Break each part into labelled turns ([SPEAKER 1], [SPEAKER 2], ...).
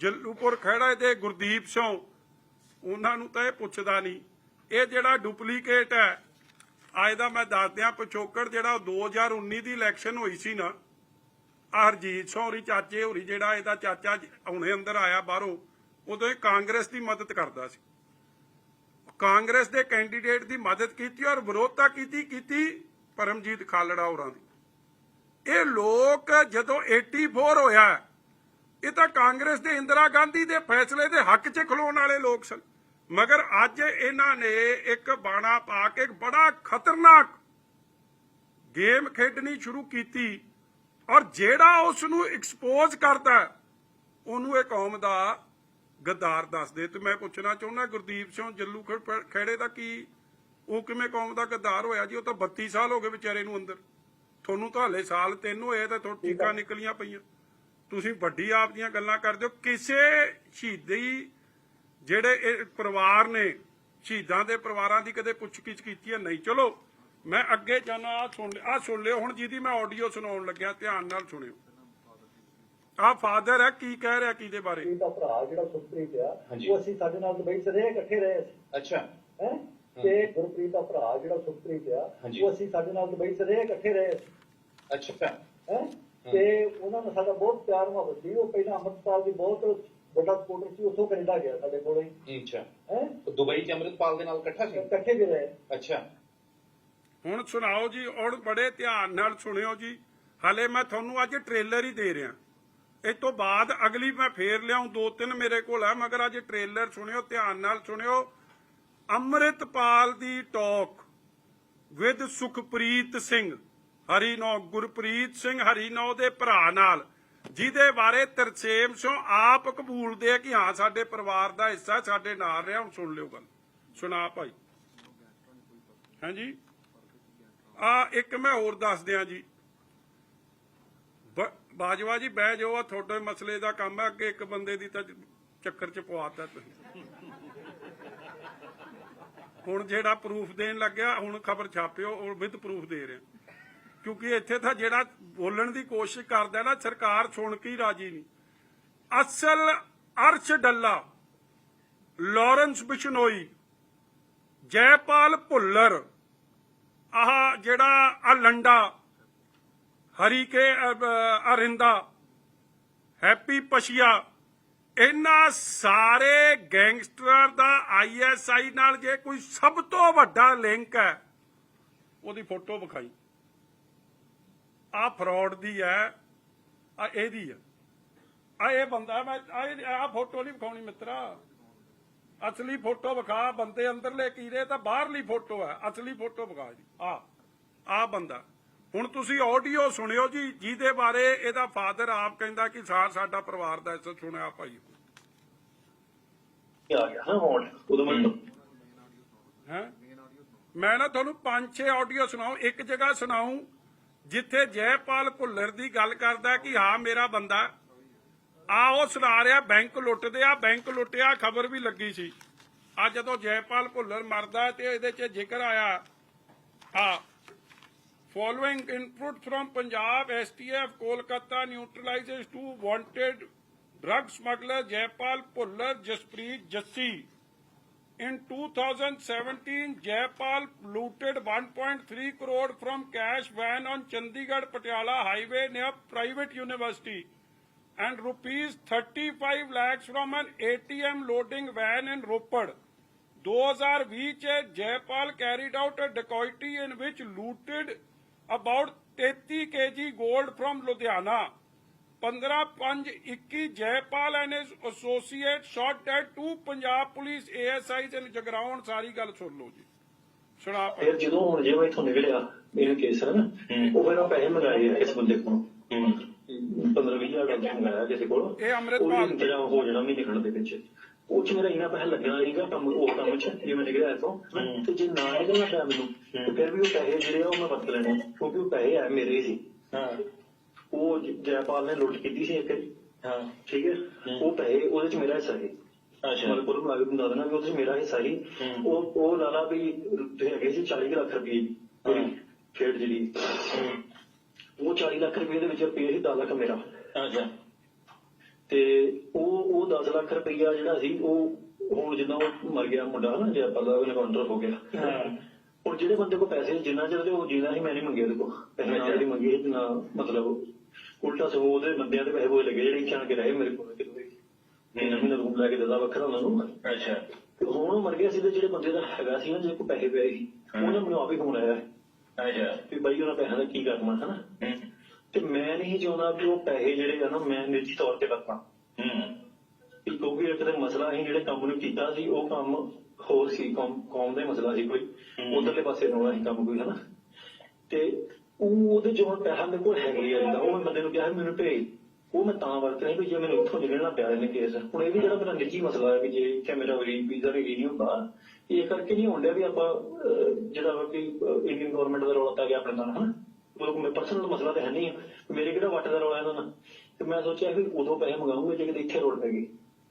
[SPEAKER 1] ਜੱਲੂਪੁਰ ਖਹਿੜਾ ਦੇ ਗੁਰਦੀਪ ਸਿੰਘ। ਉਹਨਾਂ ਨੂੰ ਤਾਂ ਇਹ ਪੁੱਛਦਾ ਨਹੀਂ। ਇਹ ਜਿਹੜਾ ਡੁਪਲੀਕੇਟ ਹੈ, ਅੱਜ ਦਾ ਮੈਂ ਦੱਸ ਦਿਆਂ, ਪਿਛੋਕੜ ਜਿਹੜਾ ਉਹ 2019 ਦੀ ਇਲੈਕਸ਼ਨ ਹੋਈ ਸੀ ਨਾ ਹਰਜੀਤ ਸਿੰਘ ਹੋਰੀ, ਚਾਚੇ ਹੋਰੀ ਜਿਹੜਾ ਇਹਦਾ ਚਾਚਾ ਹੁਣੇ ਅੰਦਰ ਆਇਆ ਬਾਹਰੋਂ, ਉਦੋਂ ਇਹ ਕਾਂਗਰਸ ਦੀ ਮਦਦ ਕਰਦਾ ਸੀ। ਕਾਂਗਰਸ ਦੇ ਕੈਂਡੀਡੇਟ ਦੀ ਮਦਦ ਕੀਤੀ ਔਰ ਵਿਰੋਧਤਾ ਕੀਤੀ ਕੀਤੀ ਪਰਮਜੀਤ ਖਾਲੜਾ ਹੋਰਾਂ ਦੀ। ਇਹ ਲੋਕ ਜਦੋਂ 84 ਹੋਇਆ ਇਹ ਤਾਂ ਕਾਂਗਰਸ ਦੇ ਇੰਦਰਾ ਗਾਂਧੀ ਦੇ ਫੈਸਲੇ ਦੇ ਹੱਕ 'ਚ ਖਲੋਣ ਵਾਲੇ ਲੋਕ ਸਨ। ਮਗਰ ਅੱਜ ਇਹਨਾਂ ਨੇ ਇੱਕ ਬਾਣਾ ਪਾ ਕੇ ਇੱਕ ਬੜਾ ਖਤਰਨਾਕ ਗੇਮ ਖੇਡਣੀ ਸ਼ੁਰੂ ਕੀਤੀ ਔਰ ਜਿਹੜਾ ਉਸ ਨੂੰ ਐਕਸਪੋਜ਼ ਕਰਦਾ ਉਹਨੂੰ ਇਹ ਕੌਮ ਦਾ ਗੱਦਾਰ ਦੱਸਦੇ ਤੇ ਮੈਂ ਪੁੱਛਣਾ ਚਾਹੁੰਦਾ ਗੁਰਦੀਪ ਸਿੰਘ ਜੱਲੂ ਖੇੜੇ ਦਾ ਕੀ ਉਹ ਕਿਵੇਂ ਕੌਮ ਦਾ ਗੱਦਾਰ ਹੋਇਆ ਜੀ? ਉਹ ਤਾਂ 32 ਸਾਲ ਹੋ ਗਏ ਵਿਚਾਰੇ ਨੂੰ ਅੰਦਰ। ਤੁਹਾਨੂੰ ਤਾਂ ਹਲੇ ਸਾਲ ਤਿੰਨ ਹੋਏ ਤੇ ਤੁਹਾਡੀ ਚੀਕਾਂ ਨਿਕਲੀਆਂ ਪਈਆਂ। ਤੁਸੀਂ ਵੱਡੀ ਆਪ ਦੀਆਂ ਗੱਲਾਂ ਕਰਦੇ ਹੋ ਕਿਸੇ ਸ਼ਹੀਦੀ ਜਿਹੜੇ ਇਹ ਪਰਿਵਾਰ ਨੇ ਸ਼ਹੀਦਾਂ ਦੇ ਪਰਿਵਾਰਾਂ ਦੀ ਕਦੇ ਪੁੱਛਗਿੱਛ ਕੀਤੀ ਹੈ? ਨਹੀਂ ਚਲੋ ਮੈਂ ਅੱਗੇ ਜਾਣਾ ਆ ਸੁਣ ਆ ਸੁਣ ਲਿਓ ਹੁਣ ਜਿਹਦੀ ਮੈਂ ਆਡੀਓ ਸੁਣਾਉਣ ਲੱਗਿਆ ਧਿਆਨ ਨਾਲ ਸੁਣਿਓ। ਆ ਫਾਦਰ ਹੈ ਕੀ ਕਹਿ ਰਿਹਾ ਕਿਹਦੇ ਬਾਰੇ?
[SPEAKER 2] ਦਾ ਭਰਾ ਜਿਹੜਾ ਸੁਖਪ੍ਰੀਤ ਆ। ਉਹ ਅਸੀਂ ਸਾਡੇ ਨਾਲ ਦੁਬਈ 'ਚ ਰਹੇ ਇਕੱਠੇ ਰਹੇ ਸੀ
[SPEAKER 3] ਅੱਛਾ।
[SPEAKER 2] ਹੈ? ਤੇ ਗੁਰਪ੍ਰੀਤ ਦਾ ਭਰਾ ਜਿਹੜਾ ਸੁਖਪ੍ਰੀਤ ਆ। ਉਹ ਅਸੀਂ ਸਾਡੇ ਨਾਲ ਦੁਬਈ 'ਚ ਰਹੇ ਇਕੱਠੇ ਰਹੇ ਸੀ
[SPEAKER 3] ਅੱਛਾ।
[SPEAKER 2] ਹੈ? ਤੇ ਉਹਨਾਂ ਨਾਲ ਸਾਡਾ ਬਹੁਤ ਪਿਆਰ ਮੁਹੱਬਤ ਸੀ। ਉਹ ਪਹਿਲਾਂ ਅੰਮ੍ਰਿਤਪਾਲ ਦੀ ਬਹੁਤ ਵੱਡਾ ਸਪੋਰਟਰ ਸੀ ਉੱਥੋਂ ਕੈਨੇਡਾ ਗਿਆ ਸਾਡੇ ਕੋਲੇ
[SPEAKER 3] ਅੱਛਾ।
[SPEAKER 2] ਹੈ?
[SPEAKER 3] ਦੁਬਈ ਚ ਅੰਮ੍ਰਿਤਪਾਲ ਦੇ ਨਾਲ ਇਕੱਠਾ ਸੀ?
[SPEAKER 2] ਇਕੱਠੇ ਵੀ ਰਹੇ।
[SPEAKER 3] ਅੱਛਾ।
[SPEAKER 1] ਹੁਣ ਸੁਣਾਓ ਜੀ ਔਰ ਬੜੇ ਧਿਆਨ ਨਾਲ ਸੁਣਿਓ ਜੀ। ਹਲੇ ਮੈਂ ਤੁਹਾਨੂੰ ਅੱਜ ਟ੍ਰੇਲਰ ਹੀ ਦੇ ਰਿਹਾ। ਇਸ ਤੋਂ ਬਾਅਦ ਅਗਲੀ ਮੈਂ ਫੇਰ ਲਿਆਉਂ ਦੋ ਤਿੰਨ ਮੇਰੇ ਕੋਲ ਆ ਮਗਰ ਅੱਜ ਟ੍ਰੇਲਰ ਸੁਣਿਓ ਧਿਆਨ ਨਾਲ ਸੁਣਿਓ। ਅੰਮ੍ਰਿਤਪਾਲ ਦੀ ਟਾਕ ਵਿਦ ਸੁਖਪ੍ਰੀਤ ਸਿੰਘ। ਹਰੀਨੋ ਗੁਰਪ੍ਰੀਤ ਸਿੰਘ ਹਰੀਨੋ ਦੇ ਭਰਾ ਨਾਲ। ਜਿਹਦੇ ਬਾਰੇ ਤਰਸੇਮ ਸ਼ੋ ਆਪ ਕਬੂਲਦੇ ਆ ਕਿ ਹਾਂ, ਸਾਡੇ ਪਰਿਵਾਰ ਦਾ ਹਿੱਸਾ, ਸਾਡੇ ਨਾਲ ਰਿਹਾ, ਹੁਣ ਸੁਣ ਲਿਓ ਗੱਲ। ਸੁਣਾ ਭਾਈ। ਹਾਂਜੀ। ਆ, ਇੱਕ ਮੈਂ ਹੋਰ ਦੱਸ ਦਿਆਂ ਜੀ। ਬਾਜਵਾ ਜੀ, ਬਹਿ ਜਾਓ, ਆ ਤੁਹਾਡੇ ਮਸਲੇ ਦਾ ਕੰਮ ਹੈ, ਅੱਗੇ ਇੱਕ ਬੰਦੇ ਦੀ ਤਾਂ ਚੱਕਰ ਚ ਪਵਾਤਾ ਤੁਸੀਂ। ਹੁਣ ਜਿਹੜਾ ਪ੍ਰੂਫ ਦੇਣ ਲੱਗਿਆ, ਹੁਣ ਖਬਰ ਛਾਪਿਓ, ਉਹ ਵਿਦ ਪ੍ਰੂਫ ਦੇ ਰਿਹਾ। ਕਿਉਂਕਿ ਇੱਥੇ ਤਾਂ ਜਿਹੜਾ ਬੋਲਣ ਦੀ ਕੋਸ਼ਿਸ਼ ਕਰਦਾ ਨਾ, ਸਰਕਾਰ ਸੁਣ ਕੇ ਹੀ ਰਾਜੀ ਨਹੀਂ। ਅਸਲ ਅਰਸ਼ ਡੱਲਾ, ਲਾਰੈਂਸ ਬਿਸ਼ਨੋਈ, ਜੈਪਾਲ ਭੁੱਲਰ, ਆਹ ਜਿਹੜਾ ਆ ਲੰਡਾ ਹਰੀ ਕੇ ਅਰਿੰਦਾ, ਹੈਪੀ ਪਸ਼ੀਆ, ਇਹਨਾਂ ਸਾਰੇ ਗੈਂਗਸਟਰ ਦਾ ਆਈਐਸਆਈ ਨਾਲ ਜੇ ਕੋਈ ਸਭ ਤੋਂ ਵੱਡਾ ਲਿੰਕ ਹੈ, ਉਹਦੀ ਫੋਟੋ ਵਿਖਾਈ। ਆ ਫਰਾਡ ਦੀ ਹੈ ਆ ਇਹਦੀ ਹੈ। ਆ ਇਹ ਬੰਦਾ ਮੈਂ ਆ ਫੋਟੋ ਨਹੀਂ ਵਿਖਾਉਣੀ ਮਿੱਤਰਾ। ਅਸਲੀ ਫੋਟੋ ਵਿਖਾ ਬੰਦੇ ਅੰਦਰਲੇ ਕੀੜੇ ਤਾਂ ਬਾਹਰਲੀ ਫੋਟੋ ਹੈ ਅਸਲੀ ਫੋਟੋ ਵਿਖਾ ਜੀ। ਆ ਆ ਬੰਦਾ। ਹੁਣ ਤੁਸੀਂ ਆਡੀਓ ਸੁਣਿਓ ਜੀ ਜਿਹਦੇ ਬਾਰੇ ਇਹਦਾ ਫਾਦਰ ਆਪ ਕਹਿੰਦਾ ਕਿ ਸਾਰ ਸਾਡਾ ਪਰਿਵਾਰ ਦਾ ਹਿੱਸਾ ਸੁਣਿਆ ਭਾਈ।
[SPEAKER 2] ਆ ਗਿਆ? ਹਾਂ ਹੁਣ ਉਦੋਂ ਮੈਂ
[SPEAKER 1] ਹੈ? ਮੈਂ ਨਾ ਤੁਹਾਨੂੰ ਪੰਜ ਛੇ ਆਡੀਓ ਸੁਣਾਉ ਇੱਕ ਜਗ੍ਹਾ ਸੁਣਾਉ ਜਿੱਥੇ ਜੈਪਾਲ ਭੁੱਲਰ ਦੀ ਗੱਲ ਕਰਦਾ ਕਿ ਹਾਂ ਮੇਰਾ ਬੰਦਾ ਆ ਉਹ ਸੁਣਾ ਰਿਹਾ ਬੈਂਕ ਲੁੱਟਦੇ ਆ ਬੈਂਕ ਲੁੱਟਿਆ ਖਬਰ ਵੀ ਲੱਗੀ ਸੀ ਆ ਜਦੋਂ ਜੈਪਾਲ ਭੁੱਲਰ ਮਰਦਾ ਤੇ ਇਹਦੇ 'ਚ ਜ਼ਿਕਰ ਆਇਆ ਆ following input from Punjab STF Kolkata neutralises two wanted drug smuggler Jaipal Bhullar Jaspreet Jassi In 2017, Jaipal looted 1.3 crore from cash van on Chandigarh Patiala highway near private university and rupees 35 lakhs from an ATM loading van in Ropad. 2020 ਚ Jaipal carried out a dacoity in which looted about 33 kg gold from Ludhiana. 15-5-21 Jaipal and his associate shot dead two Punjab police ASIs in Jagਰਾਉਣ ਸਾਰੀ ਗੱਲ ਸੁਣ ਲਓ ਜੀ। ਸੁਣਾ
[SPEAKER 4] ਫਿਰ ਜਦੋਂ ਹੁਣ ਜਿਵੇਂ ਇੱਥੋਂ ਨਿਕਲਿਆ ਇਹ ਕੇਸ ਹੈ ਨਾ ਉਹ ਫਿਰ ਉਹ ਪੈਸੇ ਮੰਗਾਏ ਆ ਇਸ ਬੰਦੇ ਕੋਲੋਂ। 15 20 ਹਜ਼ਾਰ ਦਾ ਮੰਗਾਇਆ ਕਿਸੇ ਕੋਲ।
[SPEAKER 1] ਇਹ ਅੰਮ੍ਰਿਤਪਾਲ-
[SPEAKER 4] ਇੰਤਜ਼ਾਮ ਹੋ ਜਾਣਾ ਮਹੀਨੇ ਖੰਡ ਦੇ ਵਿੱਚ। ਉਹ ਚ ਮੇਰਾ ਇੰਨਾ ਪੈਸਾ ਲੱਗਣਾ ਨਹੀਂਗਾ ਕੰਮ ਉਹ ਕੰਮ ਚ ਜਿਵੇਂ ਨਿਕਲਿਆ ਇਥੋਂ। ਤੇ ਜੇ ਨਾ ਨਿਕਲਣਾ ਪਿਆ ਮੈਨੂੰ ਤੇ ਫਿਰ ਵੀ ਉਹ ਪੈਸੇ ਜਿਹੜੇ ਆ ਉਹ ਮੈਂ ਵਰਤ ਲੈਣੇ ਕਿਉਂਕਿ ਉਹ ਪੈਸੇ ਆ ਮੇਰੇ ਹੀ। ਸੀ
[SPEAKER 3] ਹਾਂ।
[SPEAKER 4] ਉਹ ਜ- ਜੈਪਾਲ ਨੇ ਲੁੱਟ ਕੀਤੀ ਸੀ ਇੱਕ।
[SPEAKER 3] ਹਾਂ।
[SPEAKER 4] ਠੀਕ ਹੈ? ਉਹ ਪੈਸੇ ਉਹਦੇ ਚ ਮੇਰਾ ਹਿੱਸਾ ਸੀ।
[SPEAKER 3] ਅੱਛਾ।
[SPEAKER 4] ਮਤਲਬ ਕੋਲ ਬਣਾ ਕੇ ਤੁਹਾਨੂੰ ਦੱਸ ਦੇਣਾ ਵੀ ਉਹਦੇ ਚ ਮੇਰਾ ਹਿੱਸਾ ਸੀ। ਉਹ ਉਹ ਲਾਲਾ ਵੀ ਤੁਸੀਂ ਹੈਗੇ ਸੀ 40 ਕੁ ਲੱਖ ਰੁਪਏ। ਖੇਡ ਜਿਹੜੀ ਉਹ 40 ਲੱਖ ਰੁਪਏ ਦੇ ਵਿੱਚ ਰੁਪਏ ਸੀ 10 ਲੱਖ ਮੇਰਾ।
[SPEAKER 3] ਅੱਛਾ।
[SPEAKER 4] ਤੇ ਉਹ ਉਹ 10 10 ਲੱਖ ਰੁਪਈਆ ਜਿਹੜਾ ਸੀ ਉਹ ਹੁਣ ਜਿੱਦਾਂ ਉਹ ਮਰ ਗਿਆ ਮੁੰਡਾ ਨਾ ਜੈਪਾਲ ਦਾ ਉਹਨੇ ਕਾਊਂਟਰ ਹੋ ਗਿਆ। ਹੁਣ ਜਿਹੜੇ ਬੰਦੇ ਕੋਲ ਪੈਸੇ ਜਿੰਨਾ ਚਿਰ ਤੇ ਉਹ ਜਿੰਨਾ ਹੀ ਮੈਂ ਨਹੀਂ ਮੰਗੇ ਉਹਦੇ ਕੋਲ। ਪੈਸੇ ਦੀ ਮੰਗੇ ਜਿੰਨਾ ਮਤਲਬ ਉਲਟਾ ਸਗੋਂ ਉਹਦੇ ਬੰਦਿਆਂ ਦੇ ਪੈਸੇ ਹੋਏ ਲੱਗੇ ਜਿਹੜੇ ਇੱਛਾਂ ਕੇ ਰਹੇ ਮੇਰੇ ਕੋਲ ਕਿਤੇ ਮਹੀਨਾ ਮਹੀਨਾ ਰੂਮ ਲੈ ਕੇ ਦਿੰਦਾ ਵੱਖਰਾ ਉਹਨਾਂ ਨੂੰ।
[SPEAKER 3] ਅੱਛਾ।
[SPEAKER 4] ਹੁਣ ਉਹ ਮਰ ਗਿਆ ਸੀ ਤੇ ਜਿਹੜੇ ਬੰਦੇ ਦਾ ਹੈਗਾ ਸੀ ਨਾ ਜੇ ਕੋਈ ਪੈਸੇ ਪਏ ਸੀ ਉਹਨੇ ਮੈਨੂੰ ਆਪ ਹੀ ਫੋਨ ਆਇਆ
[SPEAKER 3] ਅੱਛਾ।
[SPEAKER 4] ਵੀ ਬਾਈ ਉਹਨਾਂ ਪੈਸਿਆਂ ਦਾ ਕੀ ਕਰਨਾ ਹਨਾ? ਤੇ ਮੈਂ ਨਹੀਂ ਚਾਹੁੰਦਾ ਵੀ ਉਹ ਪੈਸੇ ਜਿਹੜੇ ਆ ਨਾ ਮੈਂ ਨਿੱਜੀ ਤੌਰ ਤੇ ਲੱਗਾ
[SPEAKER 3] ਹੂੰ।
[SPEAKER 4] ਕਿ ਕਿਉਂਕਿ ਇੱਕ ਤਾਂ ਮਸਲਾ ਅਸੀਂ ਜਿਹੜੇ ਕੰਮ ਨੂੰ ਕੀਤਾ ਸੀ ਉਹ ਕੰਮ ਹੋਰ ਸੀ ਕੌਮ ਕੌਮ ਦਾ ਮਸਲਾ ਸੀ ਕੋਈ। ਉਧਰਲੇ ਪਾਸੇ ਰੋਣਾ ਸੀ ਕੰਮ ਕੋਈ ਹਨਾ? ਤੇ ਉਹ ਉਹਦੇ ਜੋ ਹੁਣ ਪੈਸਾ ਮੇਰੇ ਕੋਲ ਹੈਗੇ ਆ ਉਹ ਮੈਂ ਬੰਦੇ ਨੂੰ ਕਿਹਾ ਮੈਨੂੰ ਭੇਜ। ਉਹ ਮੈਂ ਤਾਂ ਵਰਤ ਨਹੀਂ ਜੇ ਮੈਨੂੰ ਉੱਥੋਂ ਨਿਕਲਣਾ ਪਿਆ ਇਹਨੇ ਕੇਸ। ਹੁਣ ਇਹ ਵੀ ਜਿਹੜਾ ਮੇਰਾ ਨਿੱਜੀ ਮਸਲਾ ਹੈ ਵੀ ਜੇ ਇੱਥੇ ਮੇਰਾ ਵਰੀ ਵੀਜ਼ਾ ਵੀ ਨਹੀਂ ਹੁੰਦਾ ਇਹ ਕਰਕੇ ਨਹੀਂ ਹੁੰਦਾ ਵੀ ਆਪਾਂ ਜਿਹੜਾ ਵਾ ਕਿ ਇੰਡੀਅਨ ਗਵਰਨਮੈਂਟ ਦਾ ਰੌਲਾ ਪੈ ਗਿਆ ਆਪਣੇ ਨਾਲ ਹਨਾ? ਉਹ ਮੇਰੇ ਪਰਸਨਲ ਮਸਲਾ ਤਾਂ ਹੈ ਨਹੀਂ ਹੈ। ਮੇਰੇ ਕਿਹੜਾ ਵੱਟ ਦਾ ਰੌਲਾ ਇਹਨਾਂ ਨਾਲ? ਤੇ ਮੈਂ ਸੋਚਿਆ ਵੀ ਉਦੋਂ ਪੈਸੇ ਮੰਗਾਉਂਗੇ ਜੇ ਕਿਤੇ ਇੱਥੇ ਰੋੜ ਪੈ ਗਈ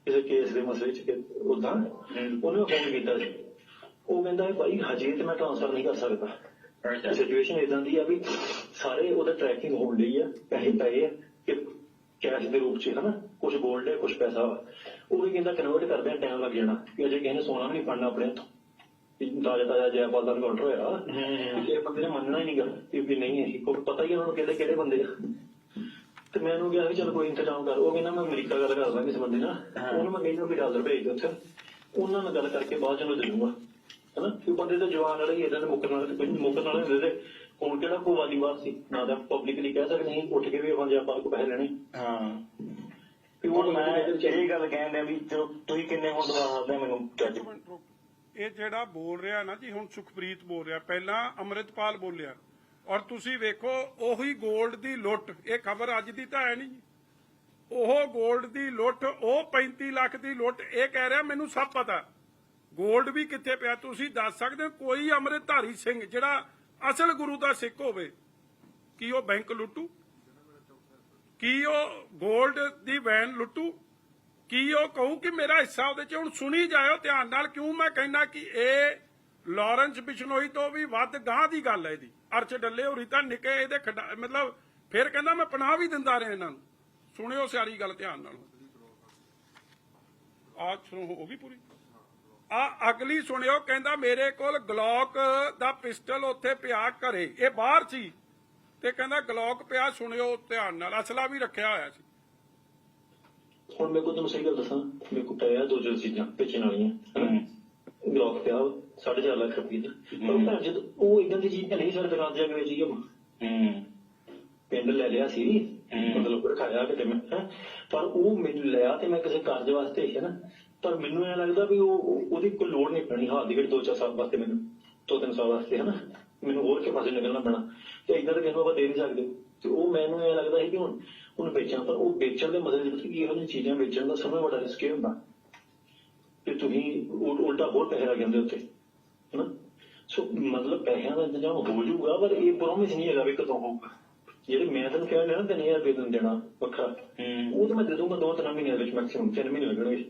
[SPEAKER 4] ਕਿਸੇ ਕੇਸ ਦੇ ਮਸਲੇ 'ਚ ਕਿ ਉਦਾਂ। ਉਹਨੇ ਫੋਨ ਕੀਤਾ ਸੀ। ਉਹ ਕਹਿੰਦਾ ਹੈ ਭਾਈ ਹਜੇ ਤੇ ਮੈਂ ਟ੍ਰਾਂਸਫਰ ਨਹੀਂ ਕਰ ਸਕਦਾ। ਸਿਚੁਏਸ਼ਨ ਇਦਾਂ ਦੀ ਆ ਵੀ ਸਾਰੇ ਉਹਦਾ ਟਰੈਕਿੰਗ ਹੋਣ ਲਈ ਆ ਪੈਸੇ ਪਏ ਆ ਕਿ ਕੈਸ਼ ਦੇ ਰੂਪ 'ਚ ਹਨਾ? ਕੁਝ ਗੋਲਡ ਹੈ ਕੁਝ ਪੈਸਾ ਵਾ। ਉਹ ਵੀ ਕਹਿੰਦਾ ਕਨਵਰਟ ਕਰਦੇ ਆ ਟਾਈਮ ਲੱਗ ਜਾਣਾ। ਕਿ ਅਜੇ ਕਿਸੇ ਨੇ ਸੋਨਾ ਵੀ ਨਹੀਂ ਫੜਨਾ ਆਪਣੇ ਵੀ ਤਾਜ਼ਾ ਤਾਜ਼ਾ ਜੈਪਾਲ ਦਾ ਕਾਊਂਟਰ ਹੋਇਆ ਇਹ ਬੰਦੇ ਨੇ ਮੰਨਣਾ ਹੀ ਨਹੀਂ ਗਾ ਕਿ ਵੀ ਨਹੀਂ ਹੈ। ਕੋਈ ਪਤਾ ਹੀ ਉਹਨਾਂ ਨੂੰ ਕਿਹੜੇ ਕਿਹੜੇ ਬੰਦੇ ਆ। ਤੇ ਮੈਂ ਉਹਨੂੰ ਕਿਹਾ ਵੀ ਚਲ ਕੋਈ ਇੰਤਜ਼ਾਮ ਕਰ। ਉਹ ਕਹਿੰਦਾ ਮੈਂ ਅਮਰੀਕਾ ਗੱਲ ਕਰਦਾ ਕਿਸੇ ਬੰਦੇ ਨਾਲ। ਉਹਨੂੰ ਮੈਂ ਕਹਿੰਦਾ ਵੀ ਡਾਲਰ ਭੇਜ ਦੇ ਉੱਥੇ। ਉਹਨਾਂ ਨਾਲ ਗੱਲ ਕਰਕੇ ਬਾਅਦ ਚ ਉਹਨੂੰ ਦੇ ਦੂੰਗਾ ਹਨਾ? ਕਿ ਬੰਦੇ ਤਾਂ ਜਵਾਨ ਵਾਲੇ ਹੀ ਇਦਾਂ ਦੇ ਮੁੱਕਣ ਵਾਲੇ ਕੋਈ ਮੁੱਕਣ ਵਾਲੇ ਹੁੰਦੇ ਤੇ ਹੁਣ ਕਿਹੜਾ ਕੋਈ ਵਾਲੀਵਾਰ ਸੀ? ਨਾ ਤਾਂ ਪਬਲਿਕਲੀ ਕਹਿ ਸਕਦੇ ਨਹੀਂ ਉੱਠ ਕੇ ਵੀ ਆਪਾਂ ਜੇ ਆਪਾਂ ਕੋ ਪੈਸੇ ਲੈਣੇ।
[SPEAKER 5] ਹਾਂ। ਹੁਣ
[SPEAKER 4] ਉਹ
[SPEAKER 5] ਮੈਂ ਇਹ ਗੱਲ ਕਹਿਣ ਡਿਆ ਵੀ ਚਲੋ ਤੁਸੀਂ ਕਿੰਨੇ ਹੁਣ ਦਵਾ ਸਕਦੇ ਮੈਨੂੰ ਜੱਜ।
[SPEAKER 1] ਇਹ ਜਿਹੜਾ ਬੋਲ ਰਿਹਾ ਨਾ ਜੀ ਹੁਣ ਸੁਖਪ੍ਰੀਤ ਬੋਲ ਰਿਹਾ। ਪਹਿਲਾਂ ਅੰਮ੍ਰਿਤਪਾਲ ਬੋਲਿਆ। ਔਰ ਤੁਸੀਂ ਵੇਖੋ ਉਹੀ 골ਡ ਦੀ ਲੁੱਟ। ਇਹ ਖਬਰ ਅੱਜ ਦੀ ਤਾਂ ਹੈ ਨਹੀਂ। ਉਹ 골ਡ ਦੀ ਲੁੱਟ ਉਹ 35 ਲੱਖ ਦੀ ਲੁੱਟ ਇਹ ਕਹਿ ਰਿਹਾ ਮੈਨੂੰ ਸਭ ਪਤਾ। 골ਡ ਵੀ ਕਿੱਥੇ ਪਿਆ? ਤੁਸੀਂ ਦੱਸ ਸਕਦੇ ਹੋ, ਕੋਈ ਅੰਮ੍ਰਿਤਧਾਰੀ ਸਿੰਘ ਜਿਹੜਾ ਅਸਲ ਗੁਰੂ ਦਾ ਸਿੱਖ ਹੋਵੇ, ਕੀ ਉਹ ਬੈਂਕ ਲੁੱਟੂ? ਕੀ ਉਹ 골ਡ ਦੀ ਵੈਨ ਲੁੱਟੂ? ਕੀ ਉਹ ਕਹੂ ਕਿ ਮੇਰਾ ਹਿੱਸਾ ਉਹਦੇ ਚ? ਹੁਣ ਸੁਣੀ ਜਾਇਓ ਧਿਆਨ ਨਾਲ, ਕਿਉਂ ਮੈਂ ਕਹਿੰਦਾ ਕਿ ਇਹ ਲਾਰੈਂਸ ਬਿਸ਼ਨੋਈ ਤੋਂ ਵੀ ਵੱਧ ਗਾਂ ਦੀ ਗੱਲ ਹੈ ਇਹਦੀ। ਅਰਚ ਡੱਲੇ ਹੋਰੀ ਤਾਂ ਨਿੱਕੇ ਇਹਦੇ ਖਿਡਾ- ਮਤਲਬ ਫਿਰ ਕਹਿੰਦਾ ਮੈਂ ਪਨਾਹ ਵੀ ਦਿੰਦਾ ਰਿਹਾ ਇਹਨਾਂ ਨੂੰ। ਸੁਣਿਓ ਸਾਰੀ ਗੱਲ ਧਿਆਨ ਨਾਲ। ਆ ਸੁਣੋ, ਹੋ ਗਈ ਪੂਰੀ? ਆ ਅਗਲੀ ਸੁਣਿਓ ਕਹਿੰਦਾ ਮੇਰੇ ਕੋਲ ਗਲੌਕ ਦਾ ਪਿਸਟਲ ਉੱਥੇ ਪਿਆ ਘਰੇ। ਇਹ ਬਾਹਰ ਸੀ ਤੇ ਕਹਿੰਦਾ ਗਲੌਕ ਪਿਆ ਸੁਣਿਓ ਧਿਆਨ ਨਾਲ। ਅਸਲਾ ਵੀ ਰੱਖਿਆ ਹੋਇਆ ਸੀ।
[SPEAKER 4] ਹੁਣ ਮੇਰੇ ਕੋਲ ਤੁਹਾਨੂੰ ਸਹੀ ਗੱਲ ਦੱਸਾਂ। ਮੇਰੇ ਕੋਲ ਪਿਆ ਦੋ ਜੋ ਚੀਜ਼ਾਂ ਵੇਚਣ ਵਾਲੀਆਂ ਗਲੌਕ ਪਿਆ 4.5 ਲੱਖ ਰੁਪਏ ਦਾ। ਪਰ ਜਦ ਉਹ ਇਦਾਂ ਦੀ ਚੀਜ਼ ਤਾਂ ਨਹੀਂ ਸਾਡੇ ਦੁਕਾਨ ਤੇ ਜਾ ਕੇ ਵੇਚੀ
[SPEAKER 3] ਹੂੰ।
[SPEAKER 4] ਪਿੰਡ ਲੈ ਲਿਆ ਸੀ। ਮਤਲਬ ਰਖਾਇਆ ਕਿਤੇ ਮੈਂ। ਪਰ ਉਹ ਮੈਨੂੰ ਲਿਆ ਤੇ ਮੈਂ ਕਿਸੇ ਕਾਰਜ ਵਾਸਤੇ ਹੈ ਨਾ ਪਰ ਮੈਨੂੰ ਇਹ ਲੱਗਦਾ ਵੀ ਉਹ ਉਹ- ਉਹਦੀ ਕੋਈ ਲੋੜ ਨਹੀਂ ਪੈਣੀ। ਹਾਲ ਦੀ ਘੜੀ ਦੋ ਚਾਰ ਸਾਲ ਵਾਸਤੇ ਮੈਨੂੰ ਦੋ ਤਿੰਨ ਸਾਲ ਵਾਸਤੇ ਹੈ ਨਾ ਮੈਨੂੰ ਹੋਰ ਕੇ ਪਾਸੇ ਨਿਕਲਣਾ ਪੈਣਾ? ਤੇ ਇਦਾਂ ਤਾਂ ਕਿਸੇ ਨੂੰ ਆਪਾਂ ਦੇ ਨਹੀਂ ਸਕਦੇ। ਤੇ ਉਹ ਮੈਨੂੰ ਇਹ ਲੱਗਦਾ ਸੀ ਕਿ ਹੁਣ ਉਹਨੂੰ ਵੇਚਾਂ ਪਰ ਉਹ ਵੇਚਣ ਦੇ ਮਤਲਬ ਵਿੱਚ ਕੀ ਇਹੋ ਜਿਹੀਆਂ ਚੀਜ਼ਾਂ ਵੇਚਣ ਦਾ ਸਭ ਤੋਂ ਵੱਡਾ ਰਿਸਕ ਇਹ ਹੁੰਦਾ। ਕਿ ਤੁਸੀਂ ਉਲ- ਉਲਟਾ ਹੋਰ ਪੈਸੇ ਲੱਗ ਜਾਂਦੇ ਉੱਤੇ ਹਨਾ? ਸੋ ਮਤਲਬ ਪੈਸਿਆਂ ਦਾ ਇੰਤਜ਼ਾਮ ਹੋ ਜਾਊਗਾ ਪਰ ਇਹ ਪ੍ਰੋਮਿਸ ਨਹੀਂ ਹੈਗਾ ਵੀ ਕਦੋਂ ਹੋਊਗਾ। ਜਿਹੜੇ ਮੈਂ ਤੁਹਾਨੂੰ ਕਹਿ ਰਿਹਾ ਨਾ 3000 ਰੁਪਏ ਦੇਣਾ ਵੱਖਰਾ ਉਹ ਤਾਂ ਮੈਂ ਦੇ ਦੂੰਗਾ ਦੋ ਤਿੰਨ ਮਹੀਨਿਆਂ ਦੇ ਵਿੱਚ ਮੈਕਸਿਮਮ ਤਿੰਨ ਮਹੀਨੇ ਲੱਗਣਗੇ।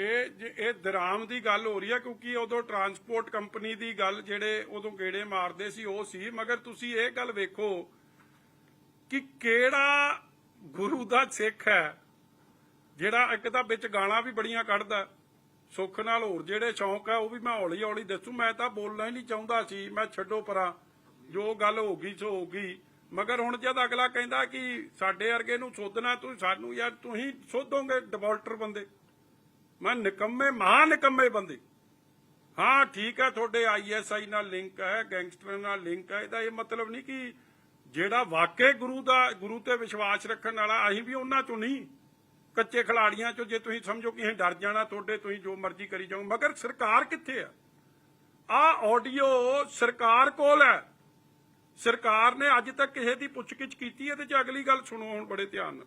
[SPEAKER 1] ਇਹ ਜੇ- ਇਹ ਦਰਾਮ ਦੀ ਗੱਲ ਹੋ ਰਹੀ ਹੈ ਕਿਉਂਕਿ ਉਦੋਂ ਟਰਾਂਸਪੋਰਟ ਕੰਪਨੀ ਦੀ ਗੱਲ ਜਿਹੜੇ ਉਦੋਂ ਗੇੜੇ ਮਾਰਦੇ ਸੀ, ਉਹ ਸੀ। ਮਗਰ ਤੁਸੀਂ ਇਹ ਗੱਲ ਵੇਖੋ ਕਿ ਕਿਹੜਾ ਗੁਰੂ ਦਾ ਸਿੱਖ ਹੈ, ਜਿਹੜਾ ਇੱਕ ਤਾਂ ਵਿੱਚ ਗਾਲਾਂ ਵੀ ਬੜੀਆਂ ਕੱਢਦਾ। ਸੁੱਖ ਨਾਲ ਹੋਰ ਜਿਹੜੇ ਸ਼ੌਂਕ ਆ, ਉਹ ਵੀ ਮੈਂ ਹੌਲੀ ਹੌਲੀ ਦੱਸੂ। ਮੈਂ ਤਾਂ ਬੋਲਣਾ ਹੀ ਨਹੀਂ ਚਾਹੁੰਦਾ ਸੀ, ਮੈਂ ਛੱਡੋ ਪਰਾਂ। ਜੋ ਗੱਲ ਹੋ ਗਈ, ਸੋ ਹੋ ਗਈ। ਮਗਰ ਹੁਣ ਜਦ ਅਗਲਾ ਕਹਿੰਦਾ ਕਿ ਸਾਡੇ ਵਰਗੇ ਨੂੰ ਸੋਧਣਾ, ਤੂੰ ਸਾਨੂੰ ਯਾਰ ਤੁਸੀਂ ਸੋਧੋਗੇ ਡਿਫਾਲਟਰ ਬੰਦੇ। ਮੈਂ ਨਿਕੰਮੇ, ਮਹਾ ਨਿਕੰਮੇ ਬੰਦੇ। ਹਾਂ, ਠੀਕ ਹੈ ਤੁਹਾਡੇ ਆਈਐਸਆਈ ਨਾਲ ਲਿੰਕ ਹੈ, ਗੈਂਗਸਟਰ ਨਾਲ ਲਿੰਕ ਹੈ, ਇਹਦਾ ਇਹ ਮਤਲਬ ਨਹੀਂ ਕਿ ਜਿਹੜਾ ਵਾਕਈ ਗੁਰੂ ਦਾ, ਗੁਰੂ ਤੇ ਵਿਸ਼ਵਾਸ ਰੱਖਣ ਵਾਲਾ, ਅਸੀਂ ਵੀ ਉਹਨਾਂ ਚੋਂ ਨਹੀਂ। ਕੱਚੇ ਖਿਲਾੜੀਆਂ ਚੋਂ ਜੇ ਤੁਸੀਂ ਸਮਝੋ ਕਿ ਅਸੀਂ ਡਰ ਜਾਣਾ, ਤੁਹਾਡੇ ਤੁਸੀਂ ਜੋ ਮਰਜ਼ੀ ਕਰੀ ਜਾਓ, ਮਗਰ ਸਰਕਾਰ ਕਿੱਥੇ ਆ? ਆ ਆਡੀਓ ਸਰਕਾਰ ਕੋਲ ਹੈ। ਸਰਕਾਰ ਨੇ ਅੱਜ ਤੱਕ ਕਿਸੇ ਦੀ ਪੁੱਛਗਿੱਛ ਕੀਤੀ ਹੈ ਤੇ ਜੇ ਅਗਲੀ ਗੱਲ ਸੁਣੋ ਹੁਣ ਬੜੇ ਧਿਆਨ ਨਾਲ।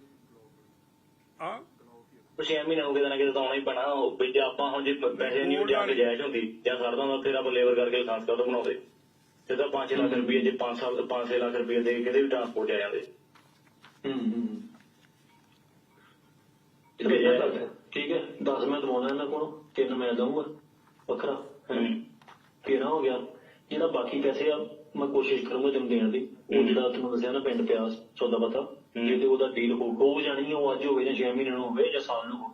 [SPEAKER 1] ਆ
[SPEAKER 5] ਛੇ ਮਹੀਨੇ ਹੋ ਗਏ ਤਾਂ ਨਾ ਕਿਤੇ ਤਾਂ ਆਉਣਾ ਹੀ ਪੈਣਾ। ਉਹ ਵੀ ਜੇ ਆਪਾਂ ਹੁਣ ਜੇ ਪੈਸੇ ਨਹੀਂ ਜਾਂ ਜਾਇਜ਼ ਹੁੰਦੀ ਜਾਂ ਸਰਦਾ ਹੁੰਦਾ ਫਿਰ ਆਪਾਂ ਲੇਬਰ ਕਰਕੇ ਲਾਇਸੈਂਸ ਕਾਰਡ ਬਣਾਉਂਦੇ? ਤੇ ਤਾਂ 5 ਲੱਖ ਰੁਪਏ ਜੇ 5 ਸਾਲ 5 ਲੱਖ ਰੁਪਏ ਦੇ ਕਿਤੇ ਵੀ ਟਰਾਂਸਪੋਰਟ ਆ ਜਾਂਦੇ।
[SPEAKER 4] ਹੂੰ ਹੂੰ ਠੀਕ ਹੈ। ਠੀਕ ਹੈ। 10 ਮੈਂ ਦਵਾਉਣਾ ਇਹਨਾਂ ਕੋਲੋਂ। ਤਿੰਨ ਮੈਂ ਦਊਂਗਾ। ਵੱਖਰਾ। ਨਾ ਹੋ। ਗਿਆ। ਜਿਹੜਾ ਬਾਕੀ ਪੈਸੇ ਆ ਮੈਂ ਕੋਸ਼ਿਸ਼ ਕਰੂੰਗਾ ਤੈਨੂੰ ਦੇਣ ਦੀ। ਉਹ ਜਿਹੜਾ ਤੁਹਾਨੂੰ ਦੱਸਿਆ ਨਾ ਪਿੰਡ ਪਿਆ ਸੌਦਾ ਪਤਾ। ਜੇ ਉਹਦਾ ਡੀਲ ਹੋ ਹੋ ਜਾਣੀ ਉਹ ਅੱਜ ਹੋਵੇ ਜਾਂ 6 ਮਹੀਨੇ ਨੂੰ ਹੋਵੇ ਜਾਂ ਸਾਲ ਨੂੰ ਹੋਵੇ।